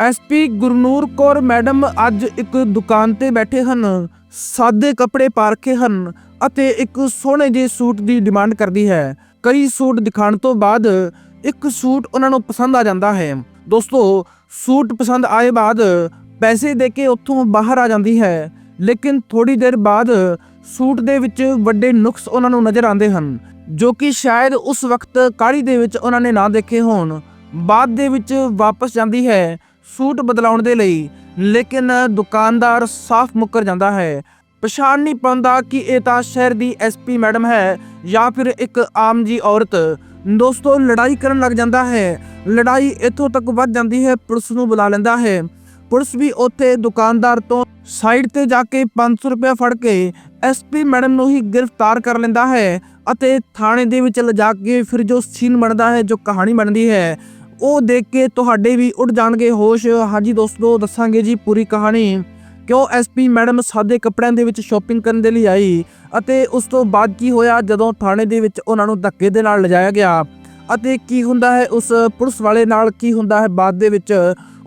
SP Gurnoor Kaur madam ਅੱਜ ਇੱਕ ਦੁਕਾਨ ਤੇ ਬੈਠੇ ਹਨ, ਸਾਦੇ ਕੱਪੜੇ ਪਾ ਰੱਖੇ ਹਨ ਅਤੇ ਇੱਕ ਸੋਹਣੇ ਜਿਹੇ ਸੂਟ ਦੀ ਡਿਮਾਂਡ ਕਰਦੀ ਹੈ। ਕਈ ਸੂਟ ਦਿਖਾਣ ਤੋਂ ਬਾਅਦ ਇੱਕ ਸੂਟ ਉਹਨਾਂ ਨੂੰ ਪਸੰਦ ਆ ਜਾਂਦਾ ਹੈ। ਦੋਸਤੋ, ਸੂਟ ਪਸੰਦ ਆਏ ਬਾਅਦ ਪੈਸੇ ਦੇ ਕੇ ਉੱਥੋਂ ਬਾਹਰ ਆ ਜਾਂਦੀ ਹੈ, ਲੇਕਿਨ ਥੋੜੀ ਦੇਰ ਬਾਅਦ ਸੂਟ ਦੇ ਵਿੱਚ ਵੱਡੇ ਨੁਕਸ ਉਹਨਾਂ ਨੂੰ ਨਜ਼ਰ ਆਉਂਦੇ ਹਨ, ਜੋ ਕਿ ਸ਼ਾਇਦ ਉਸ ਵਕਤ ਕਾਹਲੀ ਦੇ ਵਿੱਚ ਉਹਨਾਂ ਨੇ ਨਾ ਦੇਖੇ ਹੋਣ। ਬਾਅਦ ਦੇ ਵਿੱਚ ਵਾਪਸ ਜਾਂਦੀ ਹੈ ਸੂਟ ਬਦਲਾਉਣ ਦੇ ਲਈ, ਲੇਕਿਨ ਦੁਕਾਨਦਾਰ ਸਾਫ਼ ਮੁੱਕਰ ਜਾਂਦਾ ਹੈ। ਪਛਾਣ ਨਹੀਂ ਪਾਉਂਦਾ ਕਿ ਇਹ ਤਾਂ ਸ਼ਹਿਰ ਦੀ ਐਸਪੀ ਮੈਡਮ ਹੈ ਜਾਂ ਫਿਰ ਇੱਕ ਆਮ ਜੀ ਔਰਤ। ਦੋਸਤੋ, ਲੜਾਈ ਕਰਨ ਲੱਗ ਜਾਂਦਾ ਹੈ। ਲੜਾਈ ਇੱਥੋਂ ਤੱਕ ਵੱਧ ਜਾਂਦੀ ਹੈ, ਪੁਲਿਸ ਨੂੰ ਬੁਲਾ ਲੈਂਦਾ ਹੈ। ਪੁਲਿਸ ਵੀ ਉੱਥੇ ਦੁਕਾਨਦਾਰ ਤੋਂ ਸਾਈਡ ਤੇ ਜਾ ਕੇ 500 ਰੁਪਏ ਫੜ ਕੇ ਐਸਪੀ ਮੈਡਮ ਨੂੰ ਹੀ ਗ੍ਰਿਫਤਾਰ ਕਰ ਲੈਂਦਾ ਹੈ ਅਤੇ ਥਾਣੇ ਦੇ ਵਿੱਚ ਲਿਜਾ ਕੇ ਫਿਰ ਜੋ ਸੀਨ ਬਣਦਾ ਹੈ, ਜੋ ਕਹਾਣੀ ਬਣਦੀ ਹੈ ਉਹ ਦੇਖ ਕੇ ਤੁਹਾਡੇ ਵੀ ਉੱਡ ਜਾਣਗੇ ਹੋਸ਼। ਹਾਂਜੀ ਦੋਸਤੋ, ਦੱਸਾਂਗੇ ਜੀ ਪੂਰੀ ਕਹਾਣੀ। ਕਿਉਂ ਐਸਪੀ ਮੈਡਮ ਸਾਦੇ ਕੱਪੜਿਆਂ ਦੇ ਵਿੱਚ ਸ਼ਾਪਿੰਗ ਕਰਨ ਦੇ ਲਈ ਆਈ ਅਤੇ ਉਸ ਤੋਂ ਬਾਅਦ ਕੀ ਹੋਇਆ? ਜਦੋਂ ਥਾਣੇ ਦੇ ਵਿੱਚ ਉਹਨਾਂ ਨੂੰ ਧੱਕੇ ਦੇ ਨਾਲ ਲਿਜਾਇਆ ਗਿਆ ਅਤੇ ਕੀ ਹੁੰਦਾ ਹੈ? ਉਸ ਪੁਲਿਸ ਵਾਲੇ ਨਾਲ ਕੀ ਹੁੰਦਾ ਹੈ ਬਾਅਦ ਦੇ ਵਿੱਚ?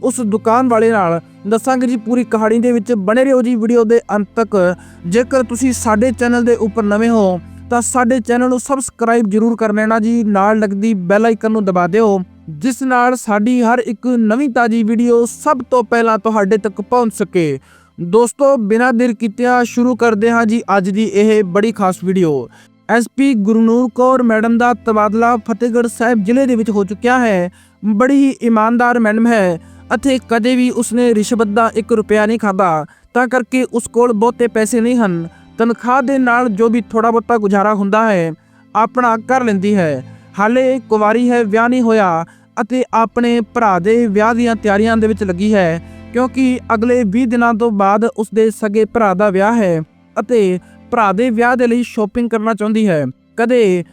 ਉਸ ਦੁਕਾਨ ਵਾਲੇ ਨਾਲ। ਦੱਸਾਂਗੇ ਜੀ ਪੂਰੀ ਕਹਾਣੀ ਦੇ ਵਿੱਚ। ਬਣੇ ਰਹੋ ਜੀ ਵੀਡੀਓ ਦੇ ਅੰਤ ਤੱਕ। ਜੇਕਰ ਤੁਸੀਂ ਸਾਡੇ ਚੈਨਲ ਦੇ ਉੱਪਰ ਨਵੇਂ ਹੋ, ਤਾਂ ਸਾਡੇ ਚੈਨਲ ਨੂੰ ਸਬਸਕ੍ਰਾਈਬ ਜਰੂਰ ਕਰ ਲੈਣਾ ਜੀ। ਨਾਲ ਲੱਗਦੀ ਬੈਲ ਆਈਕਨ ਨੂੰ ਦਬਾ ਦਿਓ। ਜਿਸ ਨਾਲ ਸਾਡੀ ਹਰ ਇੱਕ ਨਵੀਂ ਤਾਜੀ ਵੀਡੀਓ ਸਭ ਤੋਂ ਪਹਿਲਾਂ ਤੁਹਾਡੇ ਤੱਕ ਪਹੁੰਚ ਸਕੇ। ਦੋਸਤੋ, ਬਿਨਾਂ ਦੇਰ ਕੀਤਿਆਂ ਸ਼ੁਰੂ ਕਰਦੇ ਹਾਂ ਜੀ ਅੱਜ ਦੀ ਇਹ ਬੜੀ ਖਾਸ video. SP Gurnoor Kaur madam ਦਾ ਤਬਾਦਲਾ ਫਤਿਹਗੜ੍ਹ ਸਾਹਿਬ ਜ਼ਿਲ੍ਹੇ ਦੇ ਵਿੱਚ ਹੋ ਚੁੱਕਿਆ ਹੈ। ਬੜੀ ਹੀ ਇਮਾਨਦਾਰ ਮੈਡਮ ਹੈ ਅਤੇ ਕਦੇ ਵੀ ਉਸਨੇ ਰਿਸ਼ਵਤ ਦਾ 1 ਰੁਪਿਆ ਨਹੀਂ ਖਾਦਾ ਤਾਂ ਕਰਕੇ ਉਸ ਕੋਲ ਬਹੁਤੇ ਪੈਸੇ ਨਹੀਂ ਹਨ। ਤਨਖਾਹ ਦੇ ਨਾਲ ਜੋ ਵੀ ਥੋੜਾ ਬਹੁਤਾ ਗੁਜ਼ਾਰਾ ਹੁੰਦਾ ਹੈ, ਆਪਣਾ ਕਰ ਲੈਂਦੀ ਹੈ। ਹਾਲੇ ਕੁਵਾਰੀ ਹੈ, ਵਿਆਹ ਨਹੀਂ ਹੋਇਆ ਅਤੇ ਆਪਣੇ ਭਰਾ ਦੇ ਵਿਆਹ ਦੀਆਂ ਤਿਆਰੀਆਂ ਦੇ ਵਿੱਚ ਲੱਗੀ ਹੈ ਕਿਉਂਕਿ ਅਗਲੇ 20 ਦਿਨਾਂ ਤੋਂ ਬਾਅਦ ਉਸਦੇ ਸਗੇ ਭਰਾ ਦਾ ਵਿਆਹ ਹੈ ਅਤੇ ਭਰਾ ਦੇ ਵਿਆਹ ਦੇ ਲਈ ਸ਼ਾਪਿੰਗ ਕਰਨਾ ਚਾਹੁੰਦੀ ਹੈ। ਕਦੇ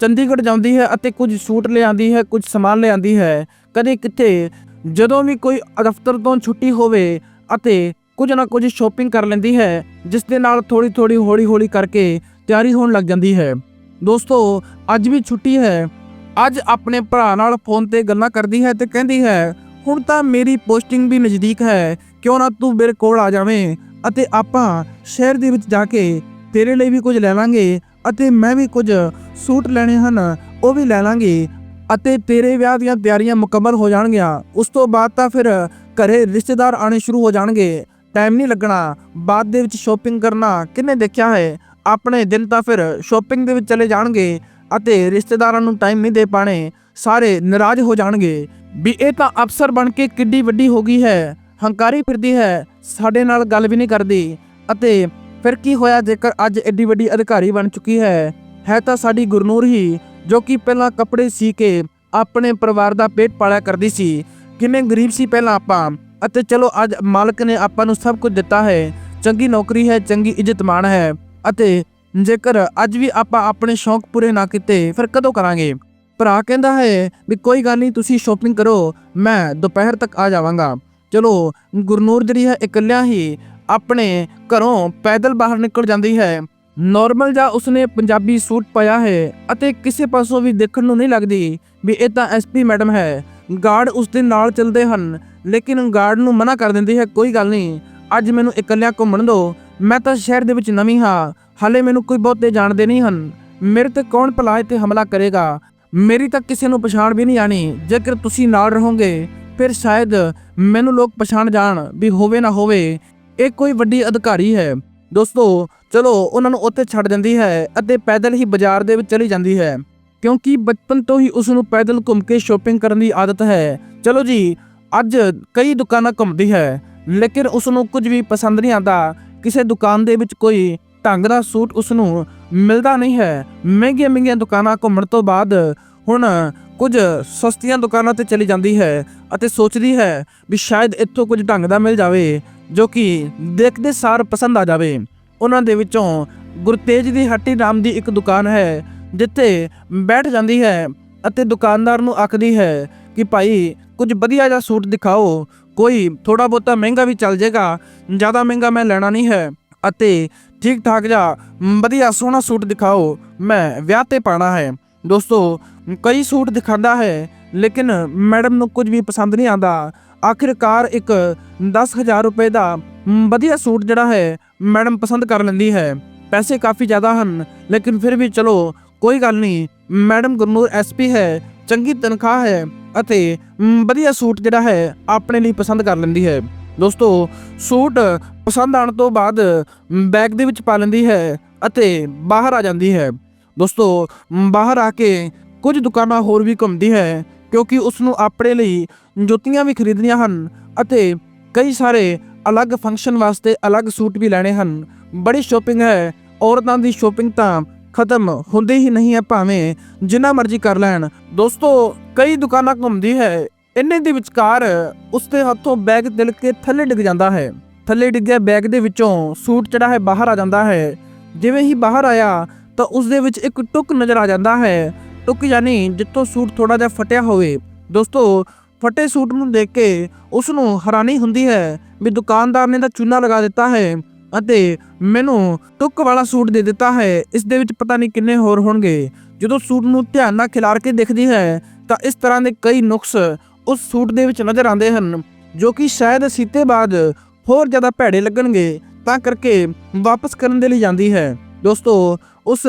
ਚੰਡੀਗੜ੍ਹ ਜਾਂਦੀ ਹੈ ਅਤੇ ਕੁਝ ਸੂਟ ਲਿਆਂਦੀ ਹੈ, ਕੁਝ ਸਮਾਨ ਲਿਆਂਦੀ ਹੈ। ਕਦੇ ਕਿੱਥੇ, ਜਦੋਂ ਵੀ ਕੋਈ ਦਫ਼ਤਰ ਤੋਂ ਛੁੱਟੀ ਹੋਵੇ ਅਤੇ ਕੁਝ ਨਾ ਕੁਝ ਸ਼ਾਪਿੰਗ ਕਰ ਲੈਂਦੀ ਹੈ, ਜਿਸ ਦੇ ਨਾਲ ਥੋੜੀ ਥੋੜੀ ਹੌਲੀ ਹੌਲੀ ਕਰਕੇ ਤਿਆਰੀ ਹੋਣ ਲੱਗ ਜਾਂਦੀ ਹੈ। ਦੋਸਤੋ, ਅੱਜ ਵੀ ਛੁੱਟੀ ਹੈ। ਅੱਜ ਆਪਣੇ ਭਰਾ ਨਾਲ ਫੋਨ ਤੇ ਗੱਲਾਂ ਕਰਦੀ ਹੈ ਤੇ ਕਹਿੰਦੀ ਹੈ, ਹੁਣ ਤਾਂ ਮੇਰੀ ਪੋਸਟਿੰਗ ਵੀ ਨਜ਼ਦੀਕ ਹੈ, ਕਿਉਂ ਨਾ ਤੂੰ ਮੇਰੇ ਕੋਲ ਆ ਜਾਵੇਂ? ਅਤੇ ਆਪਾਂ ਸ਼ਹਿਰ ਦੇ ਵਿੱਚ ਜਾ ਕੇ ਤੇਰੇ ਲਈ ਵੀ ਕੁਝ ਲੈ ਲਾਂਗੇ ਅਤੇ ਮੈਂ ਵੀ ਕੁਝ ਸੂਟ ਲੈਣੇ ਹਨ, ਉਹ ਵੀ ਲੈ ਲਾਂਗੇ ਅਤੇ ਤੇਰੇ ਵਿਆਹ ਦੀਆਂ ਤਿਆਰੀਆਂ ਮੁਕੰਮਲ ਹੋ ਜਾਣਗੀਆਂ। ਉਸ ਤੋਂ ਬਾਅਦ ਤਾਂ ਫਿਰ ਘਰੇ ਰਿਸ਼ਤੇਦਾਰ ਆਣੇ ਸ਼ੁਰੂ ਹੋ ਜਾਣਗੇ। ਟਾਈਮ ਨਹੀਂ ਲੱਗਣਾ। ਬਾਅਦ ਦੇ ਵਿੱਚ ਸ਼ਾਪਿੰਗ ਕਰਨਾ, ਕਿੰਨੇ ਦੇਖਿਆ ਹੈ? ਆਪਣੇ ਦਿਨ ਤਾਂ ਫਿਰ ਸ਼ਾਪਿੰਗ ਦੇ ਵਿੱਚ ਚਲੇ ਜਾਣਗੇ ਅਤੇ ਰਿਸ਼ਤੇਦਾਰਾਂ ਨੂੰ ਟਾਈਮ ਨਹੀਂ ਦੇ ਪਾਣੇ ਸਾਰੇ ਨਾਰਾਜ਼ ਹੋ ਜਾਣਗੇ। ਵੀ ਇਹ ਤਾਂ ਅਫਸਰ ਬਣ ਕੇ ਕਿੱਡੀ ਵੱਡੀ ਹੋ ਗਈ ਹੈ, ਹੰਕਾਰੀ ਫਿਰਦੀ ਹੈ, ਸਾਡੇ ਨਾਲ ਗੱਲ ਵੀ ਨਹੀਂ ਕਰਦੀ। ਅਤੇ ਫਿਰ ਕੀ ਹੋਇਆ ਜੇਕਰ ਅੱਜ ਐਡੀ ਵੱਡੀ ਅਧਿਕਾਰੀ ਬਣ ਚੁੱਕੀ ਹੈ? ਹੈ ਤਾਂ ਸਾਡੀ ਗੁਰਨੂਰ ਹੀ, ਜੋ ਕਿ ਪਹਿਲਾਂ ਕੱਪੜੇ ਸੀ ਕੇ ਆਪਣੇ ਪਰਿਵਾਰ ਦਾ ਪੇਟ ਪਾਲਿਆ ਕਰਦੀ ਸੀ। ਕਿੰਨੇ ਗਰੀਬ ਸੀ ਪਹਿਲਾਂ ਆਪਾਂ। ਅਤੇ ਚਲੋ ਅੱਜ ਮਾਲਕ ਨੇ ਆਪਾਂ ਨੂੰ ਸਭ ਕੁਝ ਦਿੱਤਾ ਹੈ। ਚੰਗੀ ਨੌਕਰੀ ਹੈ, ਚੰਗੀ ਇੱਜ਼ਤ ਮਾਣ ਹੈ। ਅਤੇ ਜੇਕਰ ਅੱਜ ਵੀ ਆਪਾਂ ਆਪਣੇ ਸ਼ੌਂਕ ਪੂਰੇ ਨਾ ਕੀਤੇ, ਫਿਰ ਕਦੋਂ ਕਰਾਂਗੇ? ਭਰਾ ਕਹਿੰਦਾ ਹੈ ਵੀ ਕੋਈ ਗੱਲ ਨਹੀਂ, ਤੁਸੀਂ ਸ਼ਾਪਿੰਗ ਕਰੋ, ਮੈਂ ਦੁਪਹਿਰ ਤੱਕ ਆ ਜਾਵਾਂਗਾ। ਚਲੋ, ਗੁਰਨੂਰ ਜਿਹੜੀ ਹੈ ਇਕੱਲਿਆਂ ਹੀ ਆਪਣੇ ਘਰੋਂ ਪੈਦਲ ਬਾਹਰ ਨਿਕਲ ਜਾਂਦੀ ਹੈ। ਨਾਰਮਲ ਜਾਂ ਉਸਨੇ ਪੰਜਾਬੀ ਸੂਟ ਪਾਇਆ ਹੈ ਅਤੇ ਕਿਸੇ ਪਾਸੋਂ ਵੀ ਦੇਖਣ ਨੂੰ ਨਹੀਂ ਲੱਗਦੀ ਵੀ ਇਹ ਤਾਂ ਐਸਪੀ ਮੈਡਮ ਹੈ। ਗਾਰਡ ਉਸ ਦੇ ਨਾਲ ਚੱਲਦੇ ਹਨ, ਲੇਕਿਨ ਗਾਰਡ ਨੂੰ ਮਨਾ ਕਰ ਦਿੰਦੀ ਹੈ, ਕੋਈ ਗੱਲ ਨਹੀਂ, ਅੱਜ ਮੈਨੂੰ ਇਕੱਲਿਆਂ ਘੁੰਮਣ ਦਿਓ। ਮੈਂ ਤਾਂ ਸ਼ਹਿਰ ਦੇ ਵਿੱਚ ਨਵੀਂ ਹਾਂ। ਹਾਲੇ ਮੈਨੂੰ ਕੋਈ ਬਹੁਤੇ ਜਾਣਦੇ ਨਹੀਂ ਹਨ। ਮੇਰੇ ਤੇ ਕੌਣ ਭਲਾ 'ਤੇ ਹਮਲਾ ਕਰੇਗਾ? ਮੇਰੀ ਤਾਂ ਕਿਸੇ ਨੂੰ ਪਛਾਣ ਵੀ ਨਹੀਂ ਆਣੀ। ਜੇਕਰ ਤੁਸੀਂ ਨਾਲ ਰਹੋਗੇ, ਫਿਰ ਸ਼ਾਇਦ ਮੈਨੂੰ ਲੋਕ ਪਛਾਣ ਜਾਣ ਵੀ ਹੋਵੇ ਨਾ ਹੋਵੇ। ਇਹ ਕੋਈ ਵੱਡੀ ਅਧਿਕਾਰੀ ਹੈ। ਦੋਸਤੋ, ਚਲੋ, ਉਹਨਾਂ ਨੂੰ ਉੱਥੇ ਛੱਡ ਦਿੰਦੀ ਹੈ ਅਤੇ ਪੈਦਲ ਹੀ ਬਾਜ਼ਾਰ ਦੇ ਵਿੱਚ ਚਲੀ ਜਾਂਦੀ ਹੈ। ਕਿਉਂਕਿ ਬਚਪਨ ਤੋਂ ਹੀ ਉਸ ਨੂੰ ਪੈਦਲ ਘੁੰਮ ਕੇ ਸ਼ਾਪਿੰਗ ਕਰਨ ਦੀ ਆਦਤ ਹੈ। ਚਲੋ ਜੀ, ਅੱਜ ਕਈ ਦੁਕਾਨਾਂ ਘੁੰਮਦੀ ਹੈ, ਲੇਕਿਨ ਉਸ ਨੂੰ ਕੁਝ ਵੀ ਪਸੰਦ ਨਹੀਂ ਆਉਂਦਾ। ਕਿਸੇ ਦੁਕਾਨ ਦੇ ਵਿੱਚ ਕੋਈ ਢੰਗ ਦਾ ਸੂਟ ਉਸ ਨੂੰ ਮਿਲਦਾ ਨਹੀਂ ਹੈ। ਮਹਿੰਗੀਆਂ ਮਹਿੰਗੀਆਂ ਦੁਕਾਨਾਂ ਘੁੰਮਣ ਤੋਂ ਬਾਅਦ ਹੁਣ ਕੁਝ ਸਸਤੀਆਂ ਦੁਕਾਨਾਂ ਤੇ ਚਲੀ ਜਾਂਦੀ ਹੈ ਅਤੇ ਸੋਚਦੀ ਹੈ ਵੀ ਸ਼ਾਇਦ ਇੱਥੋਂ ਕੁਝ ਢੰਗ ਦਾ ਮਿਲ ਜਾਵੇ ਜੋ ਕਿ ਦੇਖਦੇ ਸਾਰ ਪਸੰਦ ਆ ਜਾਵੇ। ਉਹਨਾਂ ਦੇ ਵਿੱਚੋਂ ਗੁਰਤੇਜ ਦੀ ਹੱਟੀ ਨਾਮ ਦੀ ਇੱਕ ਦੁਕਾਨ ਹੈ ਜਿੱਥੇ ਬੈਠ ਜਾਂਦੀ ਹੈ ਅਤੇ ਦੁਕਾਨਦਾਰ ਨੂੰ ਆਖਦੀ ਹੈ ਕਿ ਭਾਈ ਕੁਝ ਵਧੀਆ ਜਿਹਾ ਸੂਟ ਦਿਖਾਓ। ਕੋਈ ਥੋੜਾ ਬਹੁਤਾ ਮਹਿੰਗਾ ਵੀ ਚੱਲ ਜਾਏਗਾ, ਜ਼ਿਆਦਾ ਮਹਿੰਗਾ ਮੈਂ ਲੈਣਾ ਨਹੀਂ ਹੈ। ਅਤੇ ਠੀਕ ਠਾਕ ਜਿਹਾ, ਵਧੀਆ ਸੋਹਣਾ ਸੂਟ ਦਿਖਾਓ, ਮੈਂ ਵਿਆਹ ਤੇ ਪਾਣਾ ਹੈ। ਦੋਸਤੋ, ਕਈ ਸੂਟ ਦਿਖਾਉਂਦਾ ਹੈ, ਲੇਕਿਨ ਮੈਡਮ ਨੂੰ ਕੁਝ ਵੀ ਪਸੰਦ ਨਹੀਂ ਆਉਂਦਾ। ਆਖਿਰਕਾਰ ਇੱਕ 10000 ਰੁਪਏ ਦਾ ਵਧੀਆ ਸੂਟ ਜਿਹੜਾ ਹੈ, ਮੈਡਮ ਪਸੰਦ ਕਰ ਲੈਂਦੀ ਹੈ। ਪੈਸੇ ਕਾਫੀ ਜ਼ਿਆਦਾ ਹਨ, ਲੇਕਿਨ ਫਿਰ ਵੀ ਚਲੋ, ਕੋਈ ਗੱਲ ਨਹੀਂ, ਮੈਡਮ ਗੁਰਨੂਰ ਐਸਪੀ ਹੈ ਚੰਗੀ ਤਨਖਾਹ ਹੈ ਅਤੇ ਵਧੀਆ ਸੂਟ ਜਿਹੜਾ ਹੈ, ਆਪਣੇ ਲਈ ਪਸੰਦ ਕਰ ਲੈਂਦੀ ਹੈ। ਦੋਸਤੋ, ਸੂਟ ਪਸੰਦ ਆਉਣ ਤੋਂ ਬਾਅਦ ਬੈਗ ਦੇ ਵਿੱਚ ਪਾ ਲੈਂਦੀ ਹੈ ਅਤੇ ਬਾਹਰ ਆ ਜਾਂਦੀ ਹੈ। ਦੋਸਤੋ ਬਾਹਰ ਆ ਕੇ ਕੁਝ ਦੁਕਾਨਾਂ ਹੋਰ ਵੀ ਘੁੰਮਦੀ ਹੈ, ਕਿਉਂਕਿ ਉਸ ਨੂੰ ਆਪਣੇ ਲਈ ਜੁੱਤੀਆਂ ਵੀ ਖਰੀਦਣੀਆਂ ਹਨ ਅਤੇ ਕਈ ਸਾਰੇ ਅਲੱਗ ਫੰਕਸ਼ਨ ਵਾਸਤੇ ਅਲੱਗ ਸੂਟ ਵੀ ਲੈਣੇ ਹਨ। ਬੜੀ ਸ਼ੋਪਿੰਗ ਹੈ, ਔਰਤਾਂ ਦੀ ਸ਼ੋਪਿੰਗ ਤਾਂ ਖਤਮ ਹੁੰਦੇ ਹੀ ਨਹੀਂ ਹੈ ਭਾਵੇਂ ਜਿੰਨਾ ਮਰਜ਼ੀ ਕਰ ਲੈਣ। ਦੋਸਤੋ, ਕਈ ਦੁਕਾਨਾਂ ਘੁੰਮਦੀ ਹੈ। ਇੰਨੇ ਦੇ ਵਿਚਕਾਰ ਉਸਦੇ ਹੱਥੋਂ ਬੈਗ ਤਿਲਕ ਕੇ ਥੱਲੇ ਡਿੱਗ ਜਾਂਦਾ ਹੈ। ਥੱਲੇ ਡਿੱਗਿਆ ਬੈਗ ਦੇ ਵਿੱਚੋਂ ਸੂਟ ਜਿਹੜਾ ਹੈ, ਬਾਹਰ ਆ ਜਾਂਦਾ ਹੈ। ਜਿਵੇਂ ਹੀ ਬਾਹਰ ਆਇਆ ਤਾਂ ਉਸ ਦੇ ਵਿੱਚ ਇੱਕ ਟੁੱਕ ਨਜ਼ਰ ਆ ਜਾਂਦਾ ਹੈ। ਟੁੱਕ ਯਾਨੀ ਜਿੱਥੋਂ ਸੂਟ ਥੋੜਾ ਜਿਹਾ ਫਟਿਆ ਹੋਵੇ। ਦੋਸਤੋ, ਫਟੇ ਸੂਟ ਨੂੰ ਦੇਖ ਕੇ ਉਸ ਨੂੰ ਹੈਰਾਨੀ ਹੁੰਦੀ ਹੈ ਵੀ ਦੁਕਾਨਦਾਰ ਨੇ ਤਾਂ ਚੂਨਾ ਲਗਾ ਦਿੱਤਾ ਹੈ। ਅਤੇ ਮੈਨੂੰ ਟੁੱਕ ਵਾਲਾ ਸੂਟ ਦੇ ਦਿੱਤਾ ਹੈ। ਇਸ ਦੇ ਵਿੱਚ ਪਤਾ ਨਹੀਂ ਕਿੰਨੇ ਹੋਰ ਹੋਣਗੇ। ਜਦੋਂ ਸੂਟ ਨੂੰ ਧਿਆਨ ਨਾਲ ਖਿਲਾਰ ਕੇ ਦੇਖਦੀ ਹੈ, ਤਾਂ ਇਸ ਤਰ੍ਹਾਂ ਦੇ ਕਈ ਨੁਕਸ ਉਸ ਸੂਟ ਦੇ ਵਿੱਚ ਨਜ਼ਰ ਆਉਂਦੇ ਹਨ, ਜੋ ਕਿ ਸ਼ਾਇਦ ਸੀਤੇ ਬਾਅਦ ਹੋਰ ਜ਼ਿਆਦਾ ਭੈੜੇ ਲੱਗਣਗੇ, ਤਾਂ ਕਰਕੇ ਵਾਪਸ ਕਰਨ ਦੇ ਲਈ ਜਾਂਦੀ ਹੈ। ਦੋਸਤੋ, ਉਸ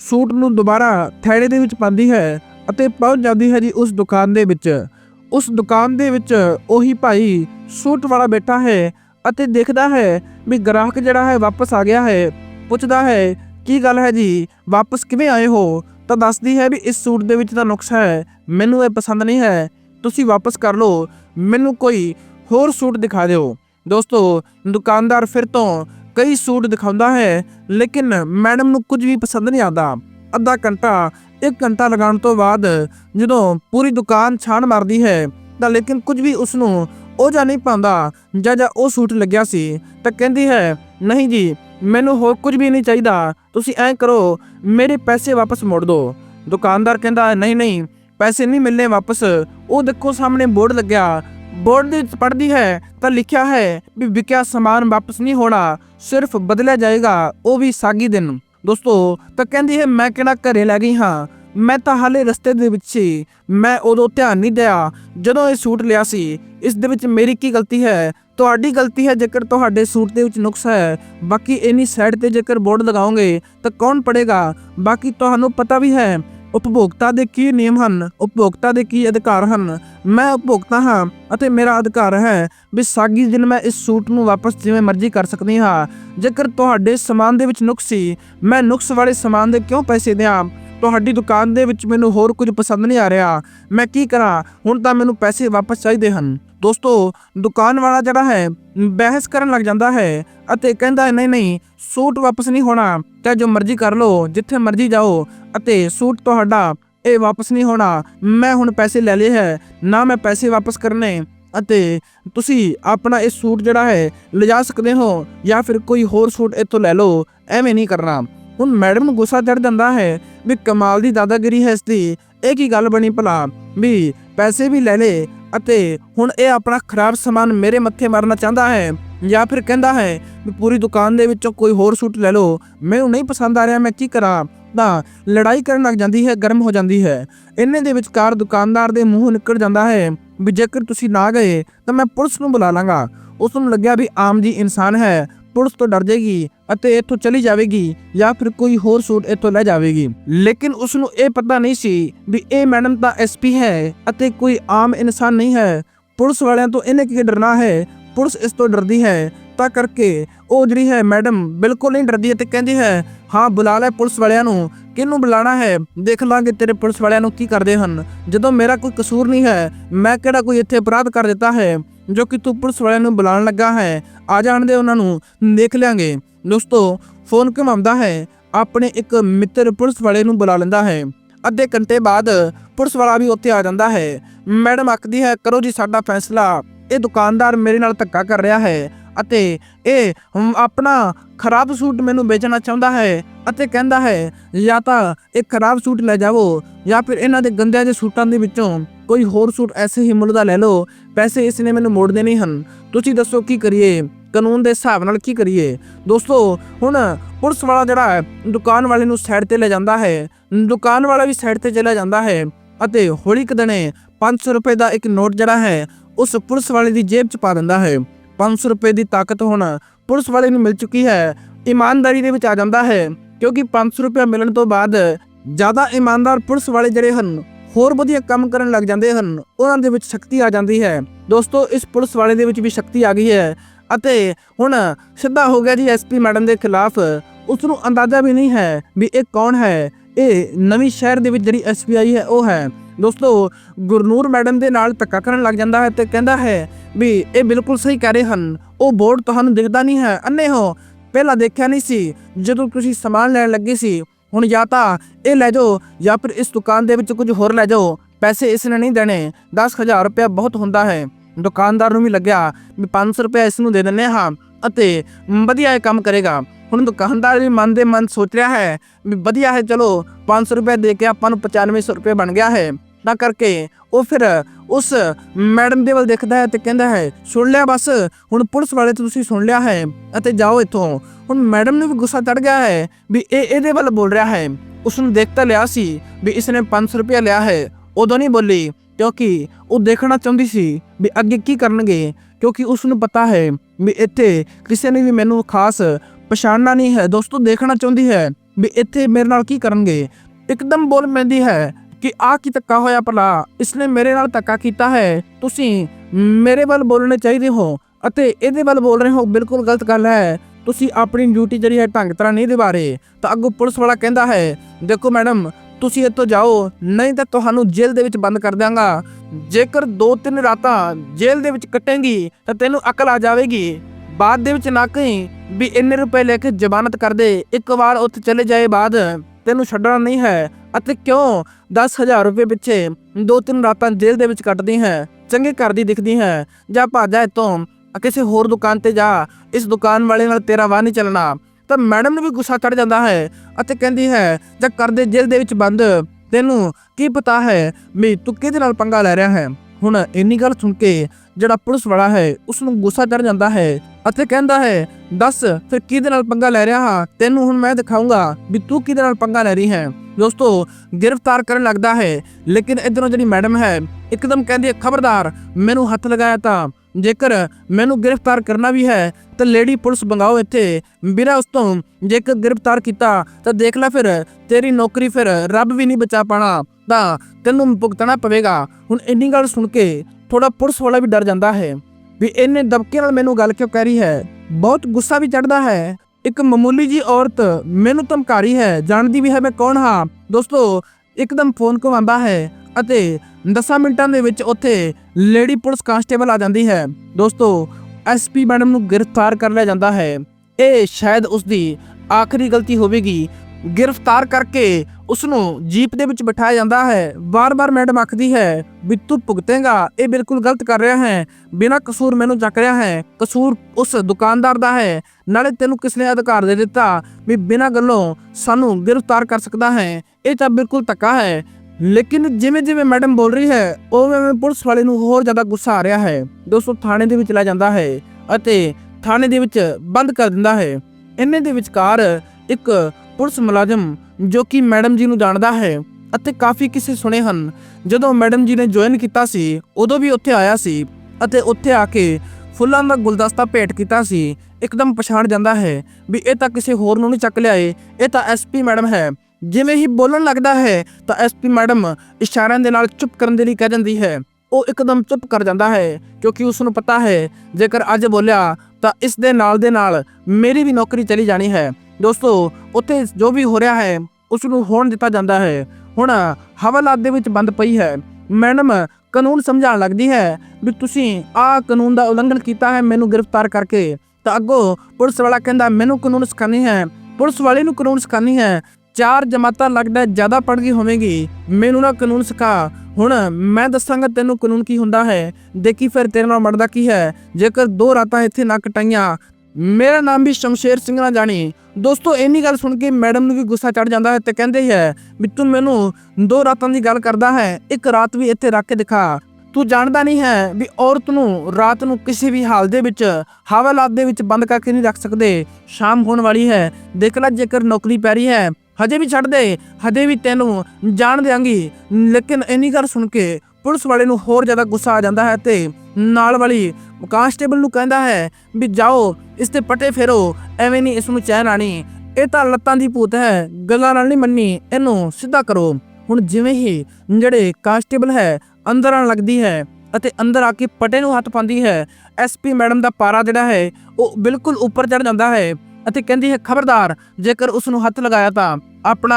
ਸੂਟ ਨੂੰ ਦੁਬਾਰਾ ਥੈੜੇ ਦੇ ਵਿੱਚ ਪਾਉਂਦੀ ਹੈ ਅਤੇ ਪਹੁੰਚ ਜਾਂਦੀ ਹੈ ਜੀ ਉਸ ਦੁਕਾਨ ਦੇ ਵਿੱਚ। ਉਸ ਦੁਕਾਨ ਦੇ ਵਿੱਚ ਉਹੀ ਭਾਈ ਸੂਟ ਵਾਲਾ ਬੈਠਾ ਹੈ ਅਤੇ ਦੇਖਦਾ ਹੈ ਵੀ ਗ੍ਰਾਹਕ ਜਿਹੜਾ ਹੈ ਵਾਪਸ ਆ ਗਿਆ ਹੈ। ਪੁੱਛਦਾ ਹੈ, ਕੀ ਗੱਲ ਹੈ ਜੀ? ਵਾਪਸ ਕਿਵੇਂ ਆਏ ਹੋ? ਤਾਂ ਦੱਸਦੀ ਹੈ ਵੀ ਇਸ ਸੂਟ ਦੇ ਵਿੱਚ ਤਾਂ ਨੁਕਸ ਹੈ। ਮੈਨੂੰ ਇਹ ਪਸੰਦ ਨਹੀਂ ਹੈ। ਤੁਸੀਂ ਵਾਪਸ ਕਰ ਲਓ। ਮੈਨੂੰ ਕੋਈ ਹੋਰ ਸੂਟ ਦਿਖਾ ਦਿਓ। ਦੋਸਤੋ, ਦੁਕਾਨਦਾਰ ਫਿਰ ਤੋਂ ਕਈ ਸੂਟ ਦਿਖਾਉਂਦਾ ਹੈ, ਲੇਕਿਨ ਮੈਡਮ ਨੂੰ ਕੁਝ ਵੀ ਪਸੰਦ ਨਹੀਂ ਆਉਂਦਾ। ਅੱਧਾ ਘੰਟਾ, ਇੱਕ ਘੰਟਾ ਲਗਾਉਣ ਤੋਂ ਬਾਅਦ ਜਦੋਂ ਪੂਰੀ ਦੁਕਾਨ ਛਾਣ ਮਾਰਦੀ ਹੈ, ਤਾਂ ਲੇਕਿਨ ਕੁਝ ਵੀ ਉਸ ਨੂੰ ਉਹ ਜਾਂ ਨਹੀਂ ਪਾਉਂਦਾ। ਜਾਂ ਜਾਂ ਉਹ ਸੂਟ ਲੱਗਿਆ ਸੀ ਤਾਂ ਕਹਿੰਦੀ ਹੈ, ਨਹੀਂ ਜੀ, ਮੈਨੂੰ ਹੋਰ ਕੁਝ ਵੀ ਨਹੀਂ ਚਾਹੀਦਾ। ਤੁਸੀਂ ਐਂ ਕਰੋ, ਮੇਰੇ ਪੈਸੇ ਵਾਪਸ ਮੋੜ ਦਿਓ। ਦੁਕਾਨਦਾਰ ਕਹਿੰਦਾ, ਨਹੀਂ ਨਹੀਂ, ਪੈਸੇ ਨਹੀਂ ਮਿਲਨੇ ਵਾਪਸ। ਉਹ ਦੇਖੋ ਸਾਹਮਣੇ ਬੋਰਡ ਲੱਗਿਆ। ਬੋਰਡ ਦੇ ਵਿੱਚ ਪੜ੍ਹਦੀ ਹੈ ਤਾਂ ਲਿਖਿਆ ਹੈ ਵੀ ਵਿਕਿਆ ਸਮਾਨ ਵਾਪਸ ਨਹੀਂ ਹੋਣਾ, ਸਿਰਫ ਬਦਲਿਆ ਜਾਏਗਾ, ਉਹ ਵੀ ਸਾਗੀ ਦਿਨ। ਦੋਸਤੋ, ਤਾਂ ਕਹਿੰਦੀ ਹੈ, ਮੈਂ ਕਿਹੜਾ ਘਰੇ ਲੈ ਗਈ ਹਾਂ? ਮੈਂ ਤਾਂ ਹਾਲੇ ਰਸਤੇ ਦੇ ਵਿੱਚ ਸੀ ਮੈਂ ਉਦੋਂ ਧਿਆਨ ਨਹੀਂ ਦਿਆ, ਜਦੋਂ ਇਹ ਸੂਟ ਲਿਆ ਸੀ। ਇਸ ਦੇ ਵਿੱਚ ਮੇਰੀ ਕੀ ਗਲਤੀ ਹੈ? ਤੁਹਾਡੀ ਗਲਤੀ ਹੈ ਜੇਕਰ ਤੁਹਾਡੇ ਸੂਟ ਦੇ ਵਿੱਚ ਨੁਕਸ ਹੈ। ਬਾਕੀ ਇਨੀ ਸਾਈਡ ਤੇ ਜੇਕਰ ਬੋਰਡ ਲਗਾਓਗੇ, ਤਾਂ ਕੌਣ ਪੜੇਗਾ? ਬਾਕੀ ਤੁਹਾਨੂੰ ਪਤਾ ਵੀ ਹੈ, ਉਪਭੋਗਤਾ ਦੇ ਕੀ ਨਿਯਮ ਹਨ, ਉਪਭੋਗਤਾ ਦੇ ਕੀ ਅਧਿਕਾਰ ਹਨ। ਮੈਂ ਉਪਭੋਗਤਾ ਹਾਂ ਅਤੇ ਮੇਰਾ ਅਧਿਕਾਰ ਹੈ ਵੀ ਸਾਗੀ ਦਿਨ ਮੈਂ ਇਸ ਸੂਟ ਨੂੰ ਵਾਪਸ ਜਿਵੇਂ ਮਰਜ਼ੀ ਕਰ ਸਕਦੀ ਹਾਂ। ਜੇਕਰ ਤੁਹਾਡੇ ਸਮਾਨ ਦੇ ਵਿੱਚ ਨੁਕਸ ਸੀ, ਮੈਂ ਨੁਕਸ ਵਾਲੇ ਸਮਾਨ ਦੇ ਕਿਉਂ ਪੈਸੇ ਦਿਆਂ? ਤੁਹਾਡੀ ਦੁਕਾਨ ਦੇ ਵਿੱਚ ਮੈਨੂੰ ਹੋਰ ਕੁਝ ਪਸੰਦ ਨਹੀਂ ਆ ਰਿਹਾ। ਮੈਂ ਕੀ ਕਰਾਂ? ਹੁਣ ਤਾਂ ਮੈਨੂੰ ਪੈਸੇ ਵਾਪਸ ਚਾਹੀਦੇ ਹਨ। ਦੋਸਤੋ, ਦੁਕਾਨ ਵਾਲਾ ਜਿਹੜਾ ਹੈ, ਬਹਿਸ ਕਰਨ ਲੱਗ ਜਾਂਦਾ ਹੈ ਅਤੇ ਕਹਿੰਦਾ, ਨਹੀਂ ਨਹੀਂ, ਸੂਟ ਵਾਪਸ ਨਹੀਂ ਹੋਣਾ। ਚਾਹੇ ਜੋ ਮਰਜ਼ੀ ਕਰ ਲਓ, ਜਿੱਥੇ ਮਰਜ਼ੀ ਜਾਓ ਅਤੇ ਸੂਟ ਤੁਹਾਡਾ ਇਹ ਵਾਪਸ ਨਹੀਂ ਹੋਣਾ। ਮੈਂ ਹੁਣ ਪੈਸੇ ਲੈ ਲਏ ਹੈ। ਨਾ ਮੈਂ ਪੈਸੇ ਵਾਪਸ ਕਰਨੇ। ਅਤੇ ਤੁਸੀਂ ਆਪਣਾ ਇਹ ਸੂਟ ਜਿਹੜਾ ਹੈ, ਲਿਜਾ ਸਕਦੇ ਹੋ ਜਾਂ ਫਿਰ ਕੋਈ ਹੋਰ ਸੂਟ ਇੱਥੋਂ ਲੈ ਲਓ। ਐਵੇਂ ਨਹੀਂ ਕਰਨਾ। ਹੁਣ ਮੈਡਮ ਨੂੰ ਗੁੱਸਾ ਚੜ ਜਾਂਦਾ ਹੈ ਵੀ ਕਮਾਲ ਦੀ ਦਾਦਾਗਿਰੀ ਹੈ ਇਸ ਦੀ ਇਹ ਕੀ ਗੱਲ ਬਣੀ ਭਲਾ? ਵੀ ਪੈਸੇ ਵੀ ਲੈ ਲੇ ਅਤੇ ਹੁਣ ਇਹ ਆਪਣਾ ਖਰਾਬ ਸਮਾਨ ਮੇਰੇ ਮੱਥੇ ਮਾਰਨਾ ਚਾਹੁੰਦਾ ਹੈ ਜਾਂ ਫਿਰ ਕਹਿੰਦਾ ਹੈ ਵੀ ਪੂਰੀ ਦੁਕਾਨ ਦੇ ਵਿੱਚੋਂ ਕੋਈ ਹੋਰ ਸੂਟ ਲੈ ਲਓ। ਮੈਨੂੰ ਨਹੀਂ ਪਸੰਦ ਆ ਰਿਹਾ ਮੈਂ ਕੀ ਕਰਾਂ? ਤਾਂ ਲੜਾਈ ਕਰਨ ਲੱਗ ਜਾਂਦੀ ਹੈ, ਗਰਮ ਹੋ ਜਾਂਦੀ ਹੈ। ਇੰਨੇ ਦੇ ਵਿਚਕਾਰ ਦੁਕਾਨਦਾਰ ਦੇ ਮੂੰਹ ਨਿਕਲ ਜਾਂਦਾ ਹੈ ਵੀ ਜੇਕਰ ਤੁਸੀਂ ਨਾ ਗਏ ਤਾਂ ਮੈਂ ਪੁਲਿਸ ਨੂੰ ਬੁਲਾ ਲਾਂਗਾ। ਉਸ ਨੂੰ ਲੱਗਿਆ ਵੀ ਆਮ ਜੀ ਇਨਸਾਨ ਹੈ ਪੁਲਿਸ ਤੋਂ ਡਰ ਜਾਏਗੀ ਅਤੇ ਇੱਥੋਂ ਚਲੀ ਜਾਵੇਗੀ ਜਾਂ ਫਿਰ ਕੋਈ ਹੋਰ ਸੂਟ ਇੱਥੋਂ ਲੈ ਜਾਵੇਗੀ। ਲੇਕਿਨ ਉਸ ਨੂੰ ਇਹ ਪਤਾ ਨਹੀਂ ਸੀ ਵੀ ਇਹ ਮੈਡਮ ਤਾਂ ਐਸਪੀ ਹੈ ਅਤੇ ਕੋਈ ਆਮ ਇਨਸਾਨ ਨਹੀਂ ਹੈ। ਪੁਲਿਸ ਵਾਲਿਆਂ ਤੋਂ ਇਹਨੇ ਕੀ ਡਰਨਾ ਹੈ? ਪੁਲਿਸ ਇਸ ਤੋਂ ਡਰਦੀ ਹੈ। ਤਾਂ ਕਰਕੇ ਉਹ ਜਿਹੜੀ ਹੈ ਮੈਡਮ ਬਿਲਕੁਲ ਨਹੀਂ ਡਰਦੀ ਅਤੇ ਕਹਿੰਦੀ ਹੈ, ਹਾਂ, ਬੁਲਾ ਲੈ ਪੁਲਿਸ ਵਾਲਿਆਂ ਨੂੰ। ਕਿਹਨੂੰ ਬੁਲਾਣਾ ਹੈ? ਦੇਖ ਲਾਂਗੇ ਤੇਰੇ ਪੁਲਿਸ ਵਾਲਿਆਂ ਨੂੰ ਕੀ ਕਰਦੇ ਹਨ। ਜਦੋਂ ਮੇਰਾ ਕੋਈ ਕਸੂਰ ਨਹੀਂ ਹੈ, ਮੈਂ ਕਿਹੜਾ ਕੋਈ ਇੱਥੇ ਅਪਰਾਧ ਕਰ ਦਿੱਤਾ ਹੈ? ਜੋ ਕਿ ਤੂੰ ਪੁਲਿਸ ਵਾਲਿਆਂ ਨੂੰ ਬੁਲਾਉਣ ਲੱਗਾ ਹੈ, ਆ ਜਾਣ ਦੇ ਉਹਨਾਂ ਨੂੰ, ਦੇਖ ਲਿਆਂਗੇ। ਦੋਸਤੋ, ਫੋਨ ਘੁਮਾਉਂਦਾ ਹੈ? ਆਪਣੇ ਇੱਕ ਮਿੱਤਰ ਪੁਲਿਸ ਵਾਲੇ ਨੂੰ ਬੁਲਾ ਲੈਂਦਾ ਹੈ। ਅੱਧੇ ਘੰਟੇ ਬਾਅਦ ਪੁਲਿਸ ਵਾਲਾ ਵੀ ਉੱਥੇ ਆ ਜਾਂਦਾ ਹੈ। ਮੈਡਮ ਆਖਦੀ ਹੈ, ਕਰੋ ਜੀ ਸਾਡਾ ਫੈਸਲਾ। ਇਹ ਦੁਕਾਨਦਾਰ ਮੇਰੇ ਨਾਲ ਧੱਕਾ ਕਰ ਰਿਹਾ ਹੈ ਅਤੇ ਇਹ ਆਪਣਾ ਖਰਾਬ ਸੂਟ ਮੈਨੂੰ ਵੇਚਣਾ ਚਾਹੁੰਦਾ ਹੈ ਅਤੇ ਕਹਿੰਦਾ ਹੈ, ਜਾਂ ਤਾਂ ਇਹ ਖਰਾਬ ਸੂਟ ਲੈ ਜਾਵੋ ਜਾਂ ਫਿਰ ਇਹਨਾਂ ਦੇ ਗੰਦਿਆਂ ਦੇ ਸੂਟਾਂ ਦੇ ਵਿੱਚੋਂ ਕੋਈ ਹੋਰ ਸੂਟ ਐਸੇ ਹੀ ਮੁੱਲ ਦਾ ਲੈ ਲਓ, ਪੈਸੇ ਇਸ ਨੇ ਮੈਨੂੰ ਮੋੜਦੇ ਨਹੀਂ ਹਨ। ਤੁਸੀਂ ਦੱਸੋ ਕੀ ਕਰੀਏ? ਕਾਨੂੰਨ ਦੇ ਹਿਸਾਬ ਨਾਲ ਕੀ ਕਰੀਏ? ਦੋਸਤੋ, ਹੁਣ ਪੁਲਿਸ ਵਾਲਾ ਜਿਹੜਾ ਹੈ, ਦੁਕਾਨ ਵਾਲੇ ਨੂੰ ਸਾਈਡ ਤੇ ਲੈ ਜਾਂਦਾ ਹੈ। ਦੁਕਾਨ ਵਾਲਾ ਵੀ ਸਾਈਡ ਤੇ ਚਲਾ ਜਾਂਦਾ ਹੈ ਅਤੇ ਹੌਲੀ ਕਦਣੇ 500 ਰੁਪਏ ਦਾ ਇੱਕ ਨੋਟ ਜਿਹੜਾ ਹੈ, ਉਸ ਪੁਲਿਸ ਵਾਲੇ ਦੀ ਜੇਬ 'ਚ ਪਾ ਦਿੰਦਾ ਹੈ। 500 ਰੁਪਏ ਦੀ ਤਾਕਤ ਹੁਣ ਪੁਲਿਸ ਵਾਲੇ ਨੂੰ ਮਿਲ ਚੁੱਕੀ ਹੈ। ਇਮਾਨਦਾਰੀ ਦੇ ਵਿੱਚ ਆ ਜਾਂਦਾ ਹੈ, ਕਿਉਂਕਿ 500 ਰੁਪਏ ਮਿਲਣ ਤੋਂ ਬਾਅਦ ਜ਼ਿਆਦਾ ਇਮਾਨਦਾਰ ਪੁਲਿਸ ਵਾਲੇ ਜਿਹੜੇ ਹਨ ਹੋਰ ਵਧੀਆ ਕੰਮ ਕਰਨ ਲੱਗ ਜਾਂਦੇ ਹਨ। ਉਹਨਾਂ ਦੇ ਵਿੱਚ ਸ਼ਕਤੀ ਆ ਜਾਂਦੀ ਹੈ। ਦੋਸਤੋ, ਇਸ ਪੁਲਿਸ ਵਾਲੇ ਦੇ ਵਿੱਚ ਵੀ ਸ਼ਕਤੀ ਆ ਗਈ ਹੈ ਅਤੇ ਹੁਣ ਸਿੱਧਾ ਹੋ ਗਿਆ ਜੀ ਐਸਪੀ ਮੈਡਮ ਦੇ ਖਿਲਾਫ। ਉਸ ਨੂੰ ਅੰਦਾਜ਼ਾ ਵੀ ਨਹੀਂ ਹੈ ਵੀ ਇਹ ਕੌਣ ਹੈ। ਇਹ ਨਵੀਂ ਸ਼ਹਿਰ ਦੇ ਵਿੱਚ ਜਿਹੜੀ ਐਸਪੀ ਆਈ ਹੈ, ਉਹ ਹੈ। ਦੋਸਤੋ, ਗੁਰਨੂਰ ਮੈਡਮ ਦੇ ਨਾਲ ਧੱਕਾ ਕਰਨ ਲੱਗ ਜਾਂਦਾ ਹੈ ਤੇ ਕਹਿੰਦਾ ਹੈ ਵੀ ਇਹ ਬਿਲਕੁਲ ਸਹੀ ਕਹਿ ਰਹੇ ਹਨ। ਉਹ ਬੋਰਡ ਤੁਹਾਨੂੰ ਦਿਖਦਾ ਨਹੀਂ ਹੈ। ਅੰਨੇ ਹੋ, ਪਹਿਲਾਂ ਦੇਖਿਆ ਨਹੀਂ ਸੀ। ਜਦੋਂ ਤੁਸੀਂ ਸਮਾਨ ਲੈਣ ਲੱਗੇ ਸੀ ਹੁਣ ਜਾਂ ਤਾਂ ਇਹ ਲੈ ਜਾਓ ਜਾਂ ਫਿਰ ਇਸ ਦੁਕਾਨ ਦੇ ਵਿੱਚ ਕੁਝ ਹੋਰ ਲੈ ਜਾਓ। ਪੈਸੇ ਇਸ ਨੇ ਨਹੀਂ ਦੇਣੇ। 10000 ਰੁਪਏ ਬਹੁਤ ਹੁੰਦਾ ਹੈ। ਦੁਕਾਨਦਾਰ ਨੂੰ ਵੀ ਲੱਗਿਆ ਵੀ 500 ਰੁਪਏ ਇਸ ਨੂੰ ਦੇ ਦਿੰਨੇ ਹਾਂ ਅਤੇ ਵਧੀਆ ਇਹ ਕੰਮ ਕਰੇਗਾ। ਹੁਣ ਦੁਕਾਨਦਾਰ ਵੀ ਮਨ ਦੇ ਮਨ ਸੋਚ ਰਿਹਾ ਹੈ ਵੀ ਵਧੀਆ ਹੈ, ਚਲੋ 500 ਰੁਪਏ ਦੇ ਕੇ ਆਪਾਂ ਨੂੰ 9500 ਰੁਪਏ ਬਣ ਗਿਆ ਹੈ। ਤਾਂ ਕਰਕੇ ਉਹ ਫਿਰ ਉਸ ਮੈਡਮ ਦੇ ਵੱਲ ਦੇਖਦਾ ਹੈ ਤੇ ਕਹਿੰਦਾ ਹੈ, ਸੁਣ ਲਿਆ ਬਸ, ਹੁਣ ਪੁਲਿਸ ਵਾਲੇ ਤੋਂ ਤੁਸੀਂ ਸੁਣ ਲਿਆ ਹੈ ਅਤੇ ਜਾਓ ਇੱਥੋਂ। ਹੁਣ ਮੈਡਮ ਨੂੰ ਵੀ ਗੁੱਸਾ ਚੜ ਗਿਆ ਹੈ ਵੀ ਇਹ ਇਹਦੇ ਵੱਲ ਬੋਲ ਰਿਹਾ ਹੈ। ਉਸ ਨੂੰ ਦੇਖ ਲਿਆ ਸੀ ਵੀ ਇਸਨੇ 500 ਰੁਪਏ ਲਿਆ ਹੈ। ਉਦੋਂ ਨਹੀਂ ਬੋਲੀ, ਕਿਉਂਕਿ ਉਹ ਦੇਖਣਾ ਚਾਹੁੰਦੀ ਸੀ ਵੀ ਅੱਗੇ ਕੀ ਕਰਨਗੇ, ਕਿਉਂਕਿ ਉਸ ਨੂੰ ਪਤਾ ਹੈ ਵੀ ਇੱਥੇ ਕਿਸੇ ਨੇ ਵੀ ਮੈਨੂੰ ਖਾਸ ਪਛਾਣਨਾ ਨਹੀਂ ਹੈ। ਦੋਸਤੋ, ਦੇਖਣਾ ਚਾਹੁੰਦੀ ਹੈ ਵੀ ਇੱਥੇ ਮੇਰੇ ਨਾਲ ਕੀ ਕਰਨਗੇ। ਇੱਕਦਮ ਬੋਲ ਪੈਂਦੀ ਹੈ ਕਿ ਆ ਕੀ ਧੱਕਾ ਹੋਇਆ ਭਲਾ? ਇਸਨੇ ਮੇਰੇ ਨਾਲ ਧੱਕਾ ਕੀਤਾ ਹੈ। ਤੁਸੀਂ ਮੇਰੇ ਵੱਲ ਬੋਲਣੇ ਚਾਹੀਦੇ ਹੋ ਅਤੇ ਇਹਦੇ ਵੱਲ ਬੋਲ ਰਹੇ ਹੋ ਬਿਲਕੁਲ ਗਲਤ ਗੱਲ ਹੈ। ਤੁਸੀਂ ਆਪਣੀ ਡਿਊਟੀ ਜਿਹੜੀ ਹੈ ਢੰਗ ਤਰ੍ਹਾਂ ਨਹੀਂ ਨਿਭਾ ਰਹੇ ਤਾਂ ਅੱਗੋਂ ਪੁਲਿਸ ਵਾਲਾ ਕਹਿੰਦਾ ਹੈ, ਦੇਖੋ ਮੈਡਮ, ਤੁਸੀਂ ਇੱਥੋਂ ਜਾਓ, ਨਹੀਂ ਤਾਂ ਤੁਹਾਨੂੰ ਜੇਲ੍ਹ ਦੇ ਵਿੱਚ ਬੰਦ ਕਰ ਦਿਆਂਗਾ। ਜੇਕਰ 2-3 ਰਾਤਾਂ ਜੇਲ੍ਹ ਦੇ ਵਿੱਚ ਕੱਟੇਂਗੀ ਤਾਂ ਤੈਨੂੰ ਅਕਲ ਆ ਜਾਵੇਗੀ। ਬਾਅਦ ਦੇ ਵਿੱਚ ਨਾ ਕਹੀਂ ਵੀ ਇੰਨੇ ਰੁਪਏ ਲੈ ਕੇ ਜ਼ਮਾਨਤ ਕਰ ਦੇ। ਇੱਕ ਵਾਰ ਉੱਥੇ ਚਲੇ ਜਾਏ ਬਾਅਦ ਤੈਨੂੰ ਛੱਡਣਾ ਨਹੀਂ ਹੈ। ਅਤੇ ਕਿਉਂ 10000 ਰੁਪਏ ਪਿੱਛੇ 2-3 ਰਾਤਾਂ ਜੇਲ੍ਹ ਦੇ ਵਿੱਚ ਕੱਟਦੀ ਹੈ, ਚੰਗੇ ਘਰ ਦੀ ਦਿਖਦੀ ਹੈ। ਜਾਂ ਭਾਜਾ ਇੱਥੋਂ ਕਿਸੇ ਹੋਰ ਦੁਕਾਨ ਤੇ ਜਾ, ਇਸ ਦੁਕਾਨ ਵਾਲੇ ਨਾਲ ਤੇਰਾ ਵਾਹ ਨਹੀਂ ਚੱਲਣਾ। ਤਾਂ ਮੈਡਮ ਨੂੰ ਵੀ ਗੁੱਸਾ ਚੜ ਜਾਂਦਾ ਹੈ ਅਤੇ ਕਹਿੰਦੀ ਹੈ, ਜਾਂ ਕਰਦੇ ਜੇਲ੍ਹ ਦੇ ਵਿੱਚ ਬੰਦ, ਤੈਨੂੰ ਕੀ ਪਤਾ ਹੈ ਵੀ ਤੂੰ ਕਿਹਦੇ ਨਾਲ ਪੰਗਾ ਲੈ ਰਿਹਾ ਹੈ? ਹੁਣ ਇੰਨੀ ਗੱਲ ਸੁਣ ਕੇ ਜਿਹੜਾ ਪੁਲਿਸ ਵਾਲਾ ਹੈ ਉਸ ਨੂੰ ਗੁੱਸਾ ਚੜ ਜਾਂਦਾ ਹੈ ਅਤੇ ਕਹਿੰਦਾ ਹੈ, ਦੱਸ, ਫਿਰ ਕਿਹਦੇ ਨਾਲ ਪੰਗਾ ਲੈ ਰਿਹਾ ਹਾਂ? ਤੈਨੂੰ ਹੁਣ ਮੈਂ ਦਿਖਾਉਂਗਾ ਵੀ ਤੂੰ ਕਿਹਦੇ ਨਾਲ ਪੰਗਾ ਲੈ ਰਹੀ ਹੈ। ਦੋਸਤੋ, ਗ੍ਰਿਫਤਾਰ ਕਰਨ ਲੱਗਦਾ ਹੈ, ਲੇਕਿਨ ਇਧਰੋਂ ਜਿਹੜੀ ਮੈਡਮ ਹੈ, ਇੱਕਦਮ ਕਹਿੰਦੀ ਹੈ, ਖਬਰਦਾਰ, ਮੈਨੂੰ ਹੱਥ ਲਗਾਇਆ ਤਾਂ, ਜੇਕਰ ਮੈਨੂੰ ਗ੍ਰਿਫਤਾਰ ਕਰਨਾ ਵੀ ਹੈ, ਤਾਂ ਲੇਡੀ ਪੁਲਿਸ ਬੰਗਾਓ ਇੱਥੇ। ਬਿਨਾਂ ਉਸ ਤੋਂ ਜੇਕਰ ਗ੍ਰਿਫਤਾਰ ਕੀਤਾ, ਤਾਂ ਦੇਖ ਲੈ ਫਿਰ, ਤੇਰੀ ਨੌਕਰੀ ਫਿਰ ਰੱਬ ਵੀ ਨਹੀਂ ਬਚਾ ਪਾਣਾ। ਤਾਂ ਤੈਨੂੰ ਭੁਗਤਣਾ ਪਵੇਗਾ। ਹੁਣ ਇੰਨੀ ਗੱਲ ਸੁਣ ਕੇ ਥੋੜਾ ਪੁਲਿਸ ਵਾਲਾ ਵੀ ਡਰ ਜਾਂਦਾ ਹੈ ਵੀ ਇਹਨੇ ਦਬਕੇ ਨਾਲ ਮੈਨੂੰ ਗੱਲ ਕਿਉਂ ਕਹਿ ਰਹੀ ਹੈ? ਬਹੁਤ ਗੁੱਸਾ ਵੀ ਚੜਦਾ ਹੈ। ਇੱਕ ਮਾਮੂਲੀ ਜੀ ਔਰਤ ਮੈਨੂੰ ਧਮਕਾ ਰਹੀ ਹੈ। ਜਾਣਦੀ ਵੀ ਹੈ ਮੈਂ ਕੌਣ ਹਾਂ। ਦੋਸਤੋ, ਇੱਕਦਮ ਫੋਨ ਘੁਮਾਉਂਦਾ ਹੈ ਅਤੇ 10 ਮਿੰਟਾਂ ਦੇ ਵਿੱਚ ਉੱਥੇ ਲੇਡੀ ਪੁਲਿਸ ਕਾਂਸਟੇਬਲ ਆ ਜਾਂਦੀ ਹੈ। ਦੋਸਤੋ ਐਸਪੀ ਮੈਡਮ ਨੂੰ ਗ੍ਰਿਫਤਾਰ ਕਰ ਲਿਆ ਜਾਂਦਾ ਹੈ। ਇਹ ਸ਼ਾਇਦ ਉਸ ਦੀ ਆਖਰੀ ਗਲਤੀ ਹੋਵੇਗੀ। ਗ੍ਰਿਫਤਾਰ ਕਰਕੇ ਉਸ ਨੂੰ ਜੀਪ ਦੇ ਵਿੱਚ ਬਿਠਾਇਆ ਜਾਂਦਾ ਹੈ। ਵਾਰ-ਵਾਰ ਮੈਡਮ ਆਖਦੀ ਹੈ ਵੀ ਤੂੰ ਭੁਗਤੇਗਾ। ਇਹ ਬਿਲਕੁਲ ਗਲਤ ਕਰ ਰਿਹਾ ਹੈ। ਬਿਨਾਂ ਕਸੂਰ ਮੈਨੂੰ ਚੱਕ ਰਿਹਾ ਹੈ। ਕਸੂਰ ਉਸ ਦੁਕਾਨਦਾਰ ਦਾ ਹੈ। ਨਾਲੇ ਤੈਨੂੰ ਕਿਸ ਨੇ ਅਧਿਕਾਰ ਦੇ ਦਿੱਤਾ ਵੀ ਬਿਨਾਂ ਗੱਲੋਂ ਸਾਨੂੰ ਗ੍ਰਿਫਤਾਰ ਕਰ ਸਕਦਾ ਹੈ? ਇਹ ਤਾਂ ਬਿਲਕੁਲ ਧੱਕਾ ਹੈ। ਲੇਕਿਨ ਜਿਵੇਂ ਜਿਵੇਂ ਮੈਡਮ ਬੋਲ ਰਹੀ ਹੈ ਉਵੇਂ ਉਵੇਂ ਪੁਲਿਸ ਵਾਲੇ ਨੂੰ ਹੋਰ ਜ਼ਿਆਦਾ ਗੁੱਸਾ ਆ ਰਿਹਾ ਹੈ। ਦੋਸਤੋ, ਥਾਣੇ ਦੇ ਵਿੱਚ ਲੈ ਜਾਂਦਾ ਹੈ ਅਤੇ ਥਾਣੇ ਦੇ ਵਿੱਚ ਬੰਦ ਕਰ ਦਿੰਦਾ ਹੈ। ਇੰਨੇ ਦੇ ਵਿਚਕਾਰ ਇੱਕ ਪੁਲਿਸ ਮੁਲਾਜ਼ਮ ਜੋ ਕਿ ਮੈਡਮ ਜੀ ਨੂੰ ਜਾਣਦਾ ਹੈ ਅਤੇ ਕਾਫੀ ਕਿਸੇ ਸੁਣੇ ਹਨ। ਜਦੋਂ ਮੈਡਮ ਜੀ ਨੇ ਜੁਆਇਨ ਕੀਤਾ ਸੀ, ਉਦੋਂ ਵੀ ਉੱਥੇ ਆਇਆ ਸੀ ਅਤੇ ਉੱਥੇ ਆ ਕੇ ਫੁੱਲਾਂ ਦਾ ਗੁਲਦਸਤਾ ਭੇਟ ਕੀਤਾ ਸੀ। ਇੱਕਦਮ ਪਛਾਣ ਜਾਂਦਾ ਹੈ ਵੀ ਇਹ ਤਾਂ ਕਿਸੇ ਹੋਰ ਨੂੰ ਨਹੀਂ ਚੱਕ ਲਿਆਏ। ਇਹ ਤਾਂ ਐਸਪੀ ਮੈਡਮ ਹੈ। ਜਿਵੇਂ ਹੀ ਬੋਲਣ ਲੱਗਦਾ ਹੈ, ਤਾਂ ਐਸਪੀ ਮੈਡਮ ਇਸ਼ਾਰਿਆਂ ਦੇ ਨਾਲ ਚੁੱਪ ਕਰਨ ਦੇ ਲਈ ਕਹਿ ਜਾਂਦੀ ਹੈ। ਉਹ ਇੱਕਦਮ ਚੁੱਪ ਕਰ ਜਾਂਦਾ ਹੈ ਕਿਉਂਕਿ ਉਸ ਨੂੰ ਪਤਾ ਹੈ, ਜੇਕਰ ਅੱਜ ਬੋਲਿਆ ਤਾਂ ਇਸ ਦੇ ਨਾਲ ਦੇ ਨਾਲ ਮੇਰੀ ਵੀ ਨੌਕਰੀ ਚਲੀ ਜਾਣੀ ਹੈ। ਦੋਸਤੋ, ਉੱਥੇ ਜੋ ਵੀ ਹੋ ਰਿਹਾ ਹੈ ਉਸ ਨੂੰ ਹੋਣ ਦਿੱਤਾ ਜਾਂਦਾ ਹੈ। ਹੁਣ ਹਵਾਲਾਤ ਦੇ ਵਿੱਚ ਬੰਦ ਪਈ ਹੈ। ਮੈਡਮ, ਕਾਨੂੰਨ ਸਮਝਾਉਣ ਲੱਗਦੀ ਹੈ ਵੀ ਤੁਸੀਂ ਆਹ ਕਾਨੂੰਨ ਦਾ ਉਲੰਘਣ ਕੀਤਾ ਹੈ, ਮੈਨੂੰ ਗ੍ਰਿਫਤਾਰ ਕਰਕੇ। ਤਾਂ ਅੱਗੋਂ ਪੁਲਿਸ ਵਾਲਾ ਕਹਿੰਦਾ, ਮੈਨੂੰ ਕਾਨੂੰਨ ਸਿਖਾਣੀ ਹੈ। ਪੁਲਿਸ ਵਾਲੇ ਨੂੰ ਕਾਨੂੰਨ ਸਿਖਾਣੀ ਹੈ। ਚਾਰ ਜਮਾਤਾਂ ਲੱਗਦਾ ਜ਼ਿਆਦਾ ਪੜ ਗਈ ਹੋਵੇਗੀ। ਮੈਨੂੰ ਨਾ ਕਾਨੂੰਨ ਸਿਖਾ। ਹੁਣ ਮੈਂ ਦੱਸਾਂਗਾ ਤੈਨੂੰ ਕਾਨੂੰਨ ਕੀ ਹੁੰਦਾ ਹੈ। ਦੇਖੀ ਫਿਰ ਤੇਰੇ ਨਾਲ ਮਰਦਾ ਕੀ ਹੈ। ਜੇਕਰ ਦੋ ਰਾਤਾਂ ਇੱਥੇ ਨਾ ਕਟਾਈਆਂ, ਮੇਰਾ ਨਾਮ ਵੀ ਸ਼ਮਸ਼ੇਰ ਸਿੰਘ ਨਾ ਜਾਣੀ। ਦੋਸਤੋ, ਇੰਨੀ ਗੱਲ ਸੁਣ ਕੇ ਮੈਡਮ ਨੂੰ ਵੀ ਗੁੱਸਾ ਚੜ ਜਾਂਦਾ ਹੈ ਤੇ ਕਹਿੰਦੇ ਹੈ ਵੀ ਤੂੰ ਮੈਨੂੰ ਦੋ ਰਾਤਾਂ ਦੀ ਗੱਲ ਕਰਦਾ ਹੈ, ਇੱਕ ਰਾਤ ਵੀ ਇੱਥੇ ਰੱਖ ਕੇ ਦਿਖਾ। ਤੂੰ ਜਾਣਦਾ ਨਹੀਂ ਹੈ ਵੀ ਔਰਤ ਨੂੰ ਰਾਤ ਨੂੰ ਕਿਸੇ ਵੀ ਹਾਲ ਦੇ ਵਿੱਚ, ਹਵਾਲਾਤ ਦੇ ਵਿੱਚ ਬੰਦ ਕਰਕੇ ਨਹੀਂ ਰੱਖ ਸਕਦੇ। ਸ਼ਾਮ ਹੋਣ ਵਾਲੀ ਹੈ। ਦੇਖ ਲੈ, ਜੇਕਰ ਨੌਕਰੀ ਪੈ ਰਹੀ ਹੈ, ਹਜੇ ਵੀ ਛੱਡ ਦੇ, ਹਜੇ ਵੀ ਤੈਨੂੰ ਜਾਣ ਦਿਆਂਗੀ। ਲੇਕਿਨ ਇੰਨੀ ਗੱਲ ਸੁਣ ਕੇ ਪੁਲਿਸ ਵਾਲੇ ਨੂੰ ਹੋਰ ਜ਼ਿਆਦਾ ਗੁੱਸਾ ਆ ਜਾਂਦਾ ਹੈ ਤੇ ਨਾਲ ਵਾਲੀ ਕਾਂਸਟੇਬਲ ਨੂੰ ਕਹਿੰਦਾ ਹੈ ਵੀ ਜਾਓ, ਇਸ ਤੇ ਪਟੇ ਫੇਰੋ, ਐਵੇਂ ਨਹੀਂ ਇਸ ਨੂੰ ਚੈਨ ਆਣੀ। ਇਹ ਤਾਂ ਲੱਤਾਂ ਦੀ ਭੂਤ ਹੈ, ਗੱਲਾਂ ਨਾਲ ਨਹੀਂ ਮੰਨੀ, ਇਹਨੂੰ ਸਿੱਧਾ ਕਰੋ। ਹੁਣ ਜਿਵੇਂ ਹੀ ਜਿਹੜੇ ਕਾਂਸਟੇਬਲ ਹੈ, ਅੰਦਰ ਆਣ ਲੱਗਦੀ ਹੈ ਅਤੇ ਅੰਦਰ ਆ ਕੇ ਪਟੇ ਨੂੰ ਹੱਥ ਪਾਉਂਦੀ ਹੈ ਐਸਪੀ ਮੈਡਮ ਦਾ ਪਾਰਾ ਜਿਹੜਾ ਹੈ, ਉਹ ਬਿਲਕੁਲ ਉੱਪਰ ਚੜ ਜਾਂਦਾ ਹੈ ਅਤੇ ਕਹਿੰਦੀ ਹੈ, ਖਬਰਦਾਰ, ਜੇਕਰ ਉਸ ਨੂੰ ਹੱਥ ਲਗਾਇਆ ਤਾਂ ਆਪਣਾ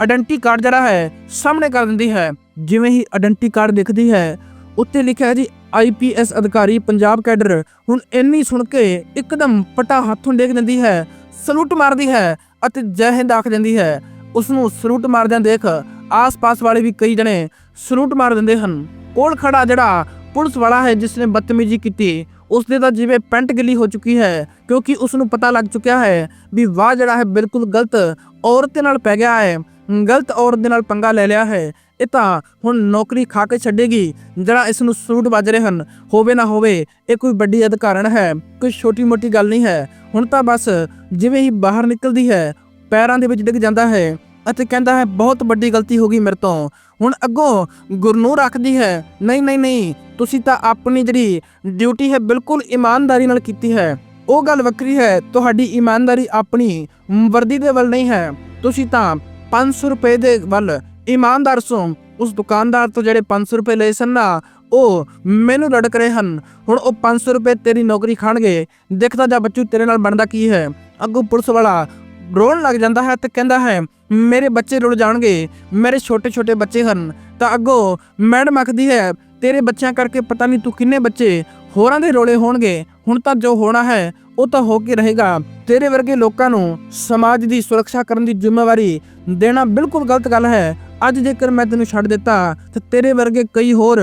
ਆਇਡੈਂਟੀ ਕਾਰਡ ਜਿਹੜਾ ਹੈ ਸਾਹਮਣੇ ਕਰ ਦਿੰਦੀ ਹੈ। ਜਿਵੇਂ ਹੀ ਆਇਡੈਂਟੀ ਕਾਰਡ ਦਿਖਦੀ ਹੈ, ਉੱਤੇ ਲਿਖਿਆ ਹੈ ਜੀ ਆਈਪੀਐਸ ਅਧਿਕਾਰੀ ਪੰਜਾਬ ਕੈਡਰ ਹੁਣ ਇੰਨੀ ਸੁਣ ਕੇ ਇੱਕਦਮ ਪਟਾ ਹੱਥੋਂ ਡੇਕ ਦਿੰਦੀ ਹੈ, ਸਲੂਟ ਮਾਰਦੀ ਹੈ ਅਤੇ ਜੈ ਹਿੰਦ ਆਖ ਦਿੰਦੀ ਹੈ। ਉਸ ਨੂੰ ਸਲੂਟ ਮਾਰਦਿਆਂ ਦੇਖ ਆਸ-ਪਾਸ ਵਾਲੇ ਵੀ ਕਈ ਜਣੇ ਸਲੂਟ ਮਾਰ ਦਿੰਦੇ ਹਨ। ਕੋਲ ਖੜਾ ਜਿਹੜਾ ਪੁਲਿਸ ਵਾਲਾ ਹੈ ਜਿਸ ਨੇ ਬਦਤਮੀਜ਼ੀ ਕੀਤੀ ਉਸ ਦੇ ਤਾਂ ਜਿਵੇਂ ਪੈਂਟ ਗਿੱਲੀ ਹੋ ਚੁੱਕੀ ਹੈ, ਕਿਉਂਕਿ ਉਸ ਨੂੰ ਪਤਾ ਲੱਗ ਚੁੱਕਿਆ ਹੈ ਵੀ ਵਾਹ ਜਿਹੜਾ ਹੈ ਬਿਲਕੁਲ ਗਲਤ ਔਰਤ ਦੇ ਨਾਲ ਪੈ ਗਿਆ ਹੈ, ਗਲਤ ਔਰਤ ਦੇ ਨਾਲ ਪੰਗਾ ਲੈ ਲਿਆ ਹੈ। ਇਹ ਤਾਂ ਹੁਣ ਨੌਕਰੀ ਖਾ ਕੇ ਛੱਡੇਗੀ, ਜਿਹੜਾ ਇਸ ਨੂੰ ਸੂਟ ਵੱਜ ਰਹੇ ਹਨ। ਹੋਵੇ ਨਾ ਹੋਵੇ, ਇਹ ਕੋਈ ਵੱਡੀ ਅਧਿਕਾਰਨ ਹੈ, ਕੋਈ ਛੋਟੀ ਮੋਟੀ ਗੱਲ ਨਹੀਂ ਹੈ। ਹੁਣ ਤਾਂ ਬਸ ਜਿਵੇਂ ਹੀ ਬਾਹਰ ਨਿਕਲਦੀ ਹੈ, ਪੈਰਾਂ ਦੇ ਵਿੱਚ ਡਿੱਗ ਜਾਂਦਾ ਹੈ ਅਤੇ ਕਹਿੰਦਾ ਹੈ, ਬਹੁਤ ਵੱਡੀ ਗਲਤੀ ਹੋ ਗਈ ਮੇਰੇ ਤੋਂ। ਹੁਣ ਅੱਗੋਂ ਗੁਰਨੂਰ ਰੱਖਦੀ ਹੈ, ਨਹੀਂ ਨਹੀਂ ਨਹੀਂ, ਤੁਸੀਂ ਤਾਂ ਆਪਣੀ ਜਿਹੜੀ ਡਿਊਟੀ ਹੈ ਬਿਲਕੁਲ ਇਮਾਨਦਾਰੀ ਨਾਲ ਕੀਤੀ ਹੈ। ਉਹ ਗੱਲ ਵੱਖਰੀ ਹੈ, ਤੁਹਾਡੀ ਇਮਾਨਦਾਰੀ ਆਪਣੀ ਵਰਦੀ ਦੇ ਵੱਲ ਨਹੀਂ ਹੈ। ਤੁਸੀਂ ਤਾਂ 500 ਰੁਪਏ ਦੇ ਵੱਲ ਇਮਾਨਦਾਰ ਸੋ ਉਸ ਦੁਕਾਨਦਾਰ ਤੋਂ ਜਿਹੜੇ 500 ਰੁਪਏ ਲਏ ਸਨ ਨਾ, ਉਹ ਮੈਨੂੰ ਲੜਕ ਰਹੇ ਹਨ। ਹੁਣ ਉਹ 500 ਰੁਪਏ ਤੇਰੀ ਨੌਕਰੀ ਖਾਣਗੇ। ਦੇਖਦਾ ਜਾ ਬੱਚੂ, ਤੇਰੇ ਨਾਲ ਬਣਦਾ ਕੀ ਹੈ? ਅੱਗੋਂ ਪੁਲਿਸ ਵਾਲਾ ਰੋਣ ਲੱਗ ਜਾਂਦਾ ਹੈ ਤੇ ਕਹਿੰਦਾ ਹੈ, ਮੇਰੇ ਬੱਚੇ ਰੁੱਲ ਜਾਣਗੇ। ਮੇਰੇ ਛੋਟੇ ਛੋਟੇ ਬੱਚੇ ਹਨ। ਤਾਂ ਅੱਗੋਂ ਮੈਡਮ ਆਖਦੀ ਹੈ, ਤੇਰੇ ਬੱਚਿਆਂ ਕਰਕੇ ਪਤਾ ਨਹੀਂ ਤੂੰ ਕਿੰਨੇ ਬੱਚੇ, ਹੋਰਾਂ ਦੇ ਰੋਲੇ ਹੋਣਗੇ। ਹੁਣ ਤਾਂ ਜੋ ਹੋਣਾ ਹੈ, ਉਹ ਤਾਂ ਹੋ ਕੇ ਰਹੇਗਾ। ਤੇਰੇ ਵਰਗੇ ਲੋਕਾਂ ਨੂੰ ਸਮਾਜ ਦੀ ਸੁਰੱਖਿਆ ਕਰਨ ਦੀ ਜ਼ਿੰਮੇਵਾਰੀ ਦੇਣਾ ਬਿਲਕੁਲ ਗਲਤ ਗੱਲ ਹੈ। ਅੱਜ ਜੇਕਰ ਮੈਂ ਤੈਨੂੰ ਛੱਡ ਦਿੱਤਾ, ਤਾਂ ਤੇਰੇ ਵਰਗੇ ਕਈ ਹੋਰ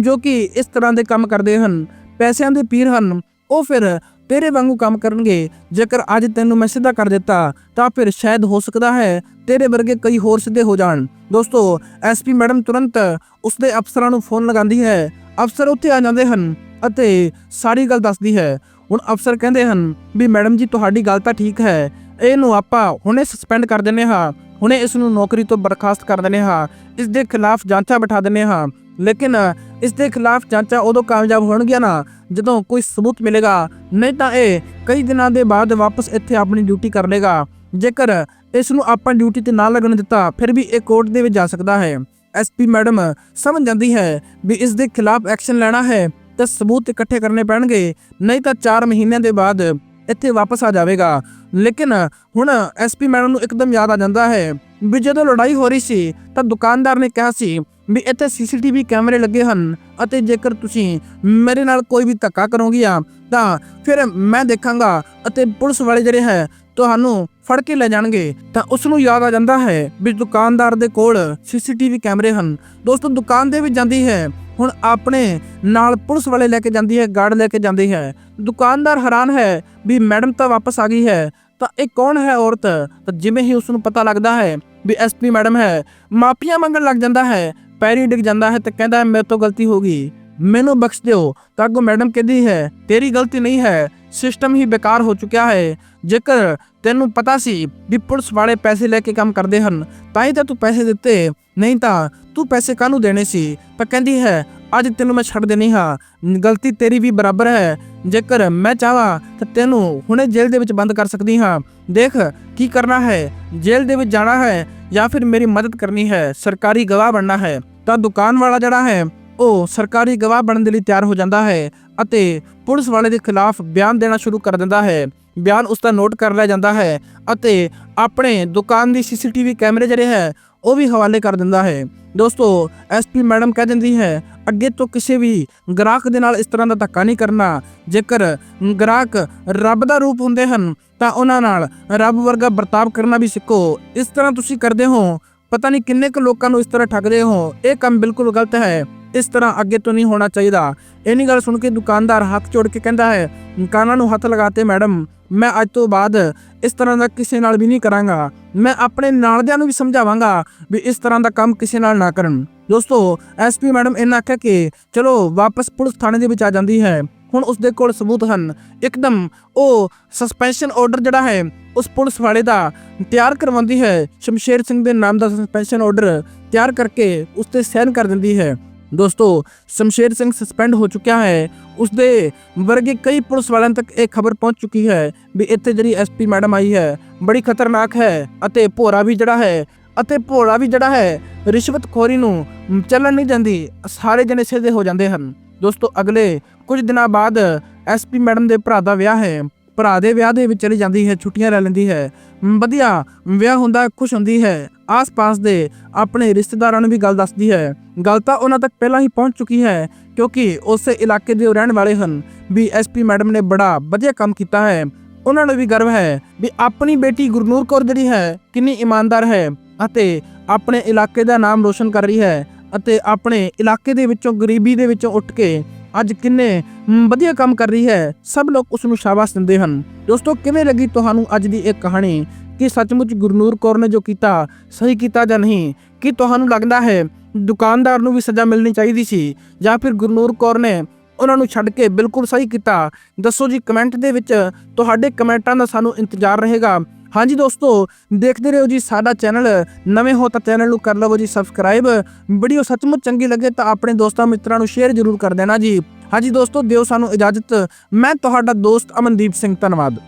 ਜੋ ਕਿ ਇਸ ਤਰ੍ਹਾਂ ਦੇ ਕੰਮ ਕਰਦੇ ਹਨ, ਪੈਸਿਆਂ ਦੇ ਪੀਰ ਹਨ, ਉਹ ਫਿਰ ਤੇਰੇ ਵਾਂਗੂ ਕੰਮ ਕਰਨਗੇ। ਜੇਕਰ ਅੱਜ ਤੈਨੂੰ ਮੈਂ ਸਿੱਧਾ ਕਰ ਦਿੱਤਾ, ਤਾਂ ਫਿਰ ਸ਼ਾਇਦ ਹੋ ਸਕਦਾ ਹੈ ਤੇਰੇ ਵਰਗੇ ਕਈ ਹੋਰ ਸਿੱਧੇ ਹੋ ਜਾਣ। ਦੋਸਤੋ ਐਸਪੀ ਮੈਡਮ ਤੁਰੰਤ ਉਸਦੇ ਅਫਸਰਾਂ ਨੂੰ ਫੋਨ ਲਗਾਉਂਦੀ ਹੈ। ਅਫਸਰ ਉੱਥੇ ਆ ਜਾਂਦੇ ਹਨ। ਅਤੇ ਸਾਰੀ ਗੱਲ ਦੱਸਦੀ ਹੈ। ਹੁਣ ਅਫਸਰ ਕਹਿੰਦੇ ਹਨ ਵੀ ਮੈਡਮ ਜੀ, ਤੁਹਾਡੀ ਗੱਲ ਤਾਂ ਠੀਕ ਹੈ। ਇਹਨੂੰ ਆਪਾਂ ਹੁਣੇ ਸਸਪੈਂਡ ਕਰ ਦਿੰਨੇ ਹਾਂ। ਹੁਣੇ ਇਸ ਨੂੰ ਨੌਕਰੀ ਤੋਂ ਬਰਖਾਸਤ ਕਰ ਦਿੰਨੇ ਹਾਂ। ਇਸ ਦੇ ਖਿਲਾਫ ਜਾਂਚਾਂ ਬਿਠਾ ਦਿੰਨੇ ਹਾਂ। ਲੇਕਿਨ ਇਸ ਦੇ ਖਿਲਾਫ ਜਾਂਚਾਂ ਉਦੋਂ ਕਾਮਯਾਬ ਹੋਣਗੀਆਂ ਨਾ, ਜਦੋਂ ਕੋਈ ਸਬੂਤ ਮਿਲੇਗਾ। ਨਹੀਂ ਤਾਂ ਇਹ ਕਈ ਦਿਨਾਂ ਦੇ ਬਾਅਦ ਵਾਪਸ ਇੱਥੇ ਆਪਣੀ ਡਿਊਟੀ ਕਰ ਲੇਗਾ। ਜੇਕਰ ਇਸ ਨੂੰ ਆਪਾਂ ਡਿਊਟੀ ਤੇ ਨਾ ਲੱਗਣ ਦਿੱਤਾ, ਫਿਰ ਵੀ ਇਹ ਕੋਰਟ ਦੇ ਵਿੱਚ ਜਾ ਸਕਦਾ ਹੈ। ਐਸਪੀ ਮੈਡਮ ਸਮਝ ਜਾਂਦੀ ਹੈ ਵੀ ਇਸ ਦੇ ਖਿਲਾਫ ਐਕਸ਼ਨ ਲੈਣਾ ਹੈ। ਤਾਂ ਸਬੂਤ ਇਕੱਠੇ ਕਰਨੇ ਪੈਣਗੇ, ਨਹੀਂ ਤਾਂ 4 ਮਹੀਨਿਆਂ ਦੇ ਬਾਅਦ ਇੱਥੇ ਵਾਪਸ ਆ ਜਾਵੇਗਾ। ਲੇਕਿਨ ਹੁਣ ਐਸਪੀ ਮੈਡਮ ਨੂੰ ਇੱਕਦਮ ਯਾਦ ਆ ਜਾਂਦਾ ਹੈ ਵੀ ਜਦੋਂ ਲੜਾਈ ਹੋ ਰਹੀ ਸੀ, ਤਾਂ ਦੁਕਾਨਦਾਰ ਨੇ ਕਿਹਾ ਸੀ ਵੀ ਇੱਥੇ ਸੀਸੀਟੀਵੀ ਕੈਮਰੇ ਲੱਗੇ ਹਨ ਅਤੇ ਜੇਕਰ ਤੁਸੀਂ ਮੇਰੇ ਨਾਲ ਕੋਈ ਵੀ ਧੱਕਾ ਕਰੋਗੇ ਆ, ਤਾਂ ਫਿਰ ਮੈਂ ਦੇਖਾਂਗਾ ਅਤੇ ਪੁਲਿਸ ਵਾਲੇ ਜਿਹੜੇ ਹੈ, ਤੁਹਾਨੂੰ ਫੜ ਕੇ ਲੈ ਜਾਣਗੇ। ਤਾਂ ਉਸ ਨੂੰ ਯਾਦ ਆ ਜਾਂਦਾ ਹੈ ਵੀ ਦੁਕਾਨਦਾਰ ਦੇ ਕੋਲ ਸੀਸੀਟੀਵੀ ਕੈਮਰੇ ਹਨ। ਦੋਸਤੋ, ਦੁਕਾਨ ਦੇ ਵਿੱਚ ਜਾਂਦੀ ਹੈ ਹੁਣ ਆਪਣੇ ਨਾਲ ਪੁਲਿਸ ਵਾਲੇ ਲੈ ਕੇ ਜਾਂਦੀ ਹੈ ਗਾਰਡ ਲੈ ਕੇ ਜਾਂਦੀ ਹੈ। ਦੁਕਾਨਦਾਰ ਹੈਰਾਨ ਹੈ ਵੀ ਮੈਡਮ ਤਾਂ ਵਾਪਸ ਆ ਗਈ ਹੈ। ਤਾਂ ਇਹ ਕੌਣ ਹੈ ਔਰਤ? ਤਾਂ ਜਿਵੇਂ ਹੀ ਉਸ ਨੂੰ ਪਤਾ ਲੱਗਦਾ ਹੈ ਵੀ ਐਸਪੀ ਮੈਡਮ ਹੈ ਮਾਫੀਆਂ ਮੰਗਣ ਲੱਗ ਜਾਂਦਾ ਹੈ ਪੈਰੀ ਡਿੱਗ ਜਾਂਦਾ ਹੈ ਤੇ ਕਹਿੰਦਾ ਹੈ, ਮੇਰੇ ਤੋਂ ਗਲਤੀ ਹੋ ਗਈ। ਮੈਨੂੰ ਬਖਸ਼ ਦਿਓ। ਤਾਂ ਅੱਗੋਂ ਮੈਡਮ ਕਹਿੰਦੀ ਹੈ ਤੇਰੀ ਗਲਤੀ ਨਹੀਂ ਹੈ। ਸਿਸਟਮ ਹੀ ਬੇਕਾਰ ਹੋ ਚੁੱਕਿਆ ਹੈ। ਜੇਕਰ ਤੈਨੂੰ ਪਤਾ ਸੀ ਵੀ ਪੁਲਿਸ ਵਾਲੇ ਪੈਸੇ ਲੈ ਕੇ ਕੰਮ ਕਰਦੇ ਹਨ, ਤਾਂ ਹੀ ਤਾਂ ਤੂੰ ਪੈਸੇ ਦਿੱਤੇ। ਨਹੀਂ ਤਾਂ ਤੂੰ ਪੈਸੇ ਕਾਹਨੂੰ ਦੇਣੇ ਸੀ? ਪਰ ਕਹਿੰਦੀ ਹੈ, ਅੱਜ ਤੈਨੂੰ ਮੈਂ ਛੱਡ ਦੇਣੀ ਹਾਂ। ਗਲਤੀ ਤੇਰੀ ਵੀ ਬਰਾਬਰ ਹੈ। ਜੇਕਰ ਮੈਂ ਚਾਹਾਂ, ਤਾਂ ਤੈਨੂੰ ਹੁਣੇ ਜੇਲ੍ਹ ਦੇ ਵਿੱਚ ਬੰਦ ਕਰ ਸਕਦੀ ਹਾਂ। ਦੇਖ ਕੀ ਕਰਨਾ ਹੈ। ਜੇਲ੍ਹ ਦੇ ਵਿੱਚ ਜਾਣਾ ਹੈ ਜਾਂ ਫਿਰ ਮੇਰੀ ਮਦਦ ਕਰਨੀ ਹੈ। ਸਰਕਾਰੀ ਗਵਾਹ ਬਣਨਾ ਹੈ। ਤਾਂ ਦੁਕਾਨ ਵਾਲਾ ਜਿਹੜਾ ਹੈ, ਉਹ ਸਰਕਾਰੀ ਗਵਾਹ ਬਣਨ ਦੇ ਲਈ ਤਿਆਰ ਹੋ ਜਾਂਦਾ ਹੈ। ਅਤੇ ਪੁਲਿਸ ਵਾਲੇ ਦੇ ਖਿਲਾਫ ਬਿਆਨ ਦੇਣਾ ਸ਼ੁਰੂ ਕਰ ਦਿੰਦਾ ਹੈ। ਬਿਆਨ ਉਸ ਦਾ ਨੋਟ ਕਰ ਲਿਆ ਜਾਂਦਾ ਹੈ ਅਤੇ ਆਪਣੇ ਦੁਕਾਨ ਦੀ ਸੀਸੀਟੀਵੀ ਕੈਮਰੇ ਜਿਹੜੇ ਹੈ, ਉਹ ਵੀ ਹਵਾਲੇ ਕਰ ਦਿੰਦਾ ਹੈ। ਦੋਸਤੋ ਐਸਪੀ ਮੈਡਮ ਕਹਿ ਦਿੰਦੀ ਹੈ, ਅੱਗੇ ਤੋਂ ਕਿਸੇ ਵੀ ਗ੍ਰਾਹਕ ਦੇ ਨਾਲ ਇਸ ਤਰ੍ਹਾਂ ਦਾ ਧੱਕਾ ਨਹੀਂ ਕਰਨਾ। ਜੇਕਰ ਗ੍ਰਾਹਕ ਰੱਬ ਦਾ ਰੂਪ ਹੁੰਦੇ ਹਨ, ਤਾਂ ਉਹਨਾਂ ਨਾਲ ਰੱਬ ਵਰਗਾ ਵਰਤਾਵ ਕਰਨਾ ਵੀ ਸਿੱਖੋ। ਇਸ ਤਰ੍ਹਾਂ ਤੁਸੀਂ ਕਰਦੇ ਹੋ, ਪਤਾ ਨਹੀਂ ਕਿੰਨੇ ਕੁ ਲੋਕਾਂ ਨੂੰ ਇਸ ਤਰ੍ਹਾਂ ਠੱਗਦੇ ਹੋ। ਇਹ ਕੰਮ ਬਿਲਕੁਲ ਗਲਤ ਹੈ। ਇਸ ਤਰ੍ਹਾਂ ਅੱਗੇ ਤੋਂ ਨਹੀਂ ਹੋਣਾ ਚਾਹੀਦਾ। ਇਹਨੀ ਗੱਲ ਸੁਣ ਕੇ ਦੁਕਾਨਦਾਰ ਹੱਥ ਜੋੜ ਕੇ ਕਹਿੰਦਾ ਹੈ ਕਾਨਾਂ ਨੂੰ ਹੱਥ ਲਗਾਤੇ ਮੈਡਮ, ਮੈਂ ਅੱਜ ਤੋਂ ਬਾਅਦ ਇਸ ਤਰ੍ਹਾਂ ਦਾ ਕਿਸੇ ਨਾਲ ਵੀ ਨਹੀਂ ਕਰਾਂਗਾ। ਮੈਂ ਆਪਣੇ ਨਾਲਦਿਆਂ ਨੂੰ ਵੀ ਸਮਝਾਵਾਂਗਾ ਵੀ ਇਸ ਤਰ੍ਹਾਂ ਦਾ ਕੰਮ ਕਿਸੇ ਨਾਲ ਨਾ ਕਰਨ। ਦੋਸਤੋ ਐਸਪੀ ਮੈਡਮ ਇਹਨਾਂ ਆਖਿਆ ਕਿ ਚਲੋ ਵਾਪਸ ਪੁਲਿਸ ਥਾਣੇ ਦੇ ਵਿੱਚ ਆ ਜਾਂਦੀ ਹੈ। ਹੁਣ ਉਸ ਦੇ ਕੋਲ ਸਬੂਤ ਹਨ। ਇੱਕਦਮ ਉਹ ਸਸਪੈਂਸ਼ਨ ਆਰਡਰ ਜਿਹੜਾ ਹੈ, ਉਸ ਪੁਲਿਸ ਵਾਲੇ ਦਾ ਤਿਆਰ ਕਰਵਾਉਂਦੀ ਹੈ। ਸ਼ਮਸ਼ੇਰ ਸਿੰਘ ਦੇ ਨਾਮ ਦਾ ਸਸਪੈਂਸ਼ਨ ਆਰਡਰ ਤਿਆਰ ਕਰਕੇ ਉਸ ਤੇ ਸਾਈਨ ਕਰ ਦਿੰਦੀ ਹੈ। ਦੋਸਤੋ, ਸ਼ਮਸ਼ੇਰ ਸਿੰਘ ਸਸਪੈਂਡ ਹੋ ਚੁੱਕਿਆ ਹੈ। ਉਸ ਦੇ ਵਰਗੇ ਕਈ ਪੁਲਿਸ ਵਾਲਿਆਂ ਤੱਕ ਇਹ ਖਬਰ ਪਹੁੰਚ ਚੁੱਕੀ ਹੈ ਵੀ ਇੱਥੇ ਜਿਹੜੀ ਐਸਪੀ ਮੈਡਮ ਆਈ ਹੈ, ਬੜੀ ਖਤਰਨਾਕ ਹੈ ਅਤੇ ਭੋਰਾ ਵੀ ਜਿਹੜਾ ਹੈ, ਅਤੇ ਭੋਰਾ ਵੀ ਜਿਹੜਾ ਹੈ ਰਿਸ਼ਵਤਖੋਰੀ ਨੂੰ ਚੱਲਣ ਨਹੀਂ ਦਿੰਦੀ, ਸਾਰੇ ਜਣੇ ਸਿੱਧੇ ਹੋ ਜਾਂਦੇ ਹਨ। ਦੋਸਤੋ, ਅਗਲੇ ਕੁਝ ਦਿਨਾਂ ਬਾਅਦ ਐਸਪੀ ਮੈਡਮ ਦੇ ਭਰਾ ਦਾ ਵਿਆਹ ਹੈ। ਭਰਾ ਦੇ ਵਿਆਹ ਦੇ ਵਿੱਚ ਚਲੀ ਜਾਂਦੀ ਹੈ, ਛੁੱਟੀਆਂ ਲੈ ਲੈਂਦੀ ਹੈ। ਵਧੀਆ, ਵਿਆਹ ਹੁੰਦਾ, ਖੁਸ਼ ਹੁੰਦੀ ਹੈ। ਆਸ-ਪਾਸ ਦੇ ਆਪਣੇ ਰਿਸ਼ਤੇਦਾਰਾਂ ਨੂੰ ਵੀ ਗੱਲ ਦੱਸਦੀ ਹੈ। ਗੱਲ ਤਾਂ ਉਹਨਾਂ ਤੱਕ ਪਹਿਲਾਂ ਹੀ ਪਹੁੰਚ ਚੁੱਕੀ ਹੈ, ਕਿਉਂਕਿ ਉਸੇ ਇਲਾਕੇ ਦੇ ਰਹਿਣ ਵਾਲੇ ਹਨ। ਵੀ ਐਸਪੀ ਮੈਡਮ ਨੇ ਬੜਾ ਵਧੀਆ ਕੰਮ ਕੀਤਾ ਹੈ। ਉਹਨਾਂ ਨੂੰ ਵੀ ਗਰਵ ਹੈ ਵੀ ਆਪਣੀ ਬੇਟੀ ਗੁਰਨੂਰ ਕੌਰ ਜਿਹੜੀ ਹੈ, ਕਿੰਨੀ ਇਮਾਨਦਾਰ ਹੈ ਅਤੇ ਆਪਣੇ ਇਲਾਕੇ ਦਾ ਨਾਮ ਰੋਸ਼ਨ ਕਰ ਰਹੀ ਹੈ ਅਤੇ ਆਪਣੇ ਇਲਾਕੇ ਦੇ ਵਿੱਚੋਂ, ਗਰੀਬੀ ਦੇ ਵਿੱਚੋਂ ਉੱਠ ਕੇ ਅੱਜ ਕਿੰਨੇ ਵਧੀਆ ਕੰਮ ਕਰ ਰਹੀ ਹੈ। ਸਭ ਲੋਕ ਉਸ ਨੂੰ ਸ਼ਾਬਾਸ਼ ਦਿੰਦੇ ਹਨ। ਦੋਸਤੋ, ਕਿਵੇਂ ਲੱਗੀ ਤੁਹਾਨੂੰ ਅੱਜ ਦੀ ਇਹ ਕਹਾਣੀ? ਕਿ ਸੱਚਮੁੱਚ ਗੁਰਨੂਰ ਕੌਰ ਨੇ ਜੋ ਕੀਤਾ, ਸਹੀ ਕੀਤਾ ਜਾਂ ਨਹੀਂ? ਕੀ ਤੁਹਾਨੂੰ ਲੱਗਦਾ ਹੈ ਦੁਕਾਨਦਾਰ ਨੂੰ ਵੀ ਸਜ਼ਾ ਮਿਲਣੀ ਚਾਹੀਦੀ ਸੀ? ਜਾਂ ਫਿਰ ਗੁਰਨੂਰ ਕੌਰ ਨੇ ਉਹਨਾਂ ਨੂੰ ਛੱਡ ਕੇ ਬਿਲਕੁਲ ਸਹੀ ਕੀਤਾ? ਦੱਸੋ ਜੀ, ਕਮੈਂਟ ਦੇ ਵਿੱਚ ਤੁਹਾਡੇ ਕਮੈਂਟਾਂ ਦਾ ਸਾਨੂੰ ਇੰਤਜ਼ਾਰ ਰਹੇਗਾ। ਹਾਂਜੀ ਦੋਸਤੋ, ਦੇਖਦੇ ਰਹੋ ਜੀ ਸਾਡਾ ਚੈਨਲ। ਨਵੇਂ ਹੋ ਤਾਂ ਚੈਨਲ ਨੂੰ ਕਰ ਲਵੋ ਜੀ ਸਬਸਕ੍ਰਾਈਬ। ਵੀਡੀਓ ਸੱਚਮੁੱਚ ਚੰਗੀ ਲੱਗੇ ਤਾਂ ਆਪਣੇ ਦੋਸਤਾਂ ਮਿੱਤਰਾਂ ਨੂੰ ਸ਼ੇਅਰ ਜ਼ਰੂਰ ਕਰ ਦੇਣਾ ਜੀ। ਹਾਂਜੀ ਦੋਸਤੋ, ਦਿਓ ਸਾਨੂੰ ਇਜਾਜ਼ਤ। ਮੈਂ ਤੁਹਾਡਾ ਦੋਸਤ ਅਮਨਦੀਪ ਸਿੰਘ, ਧੰਨਵਾਦ।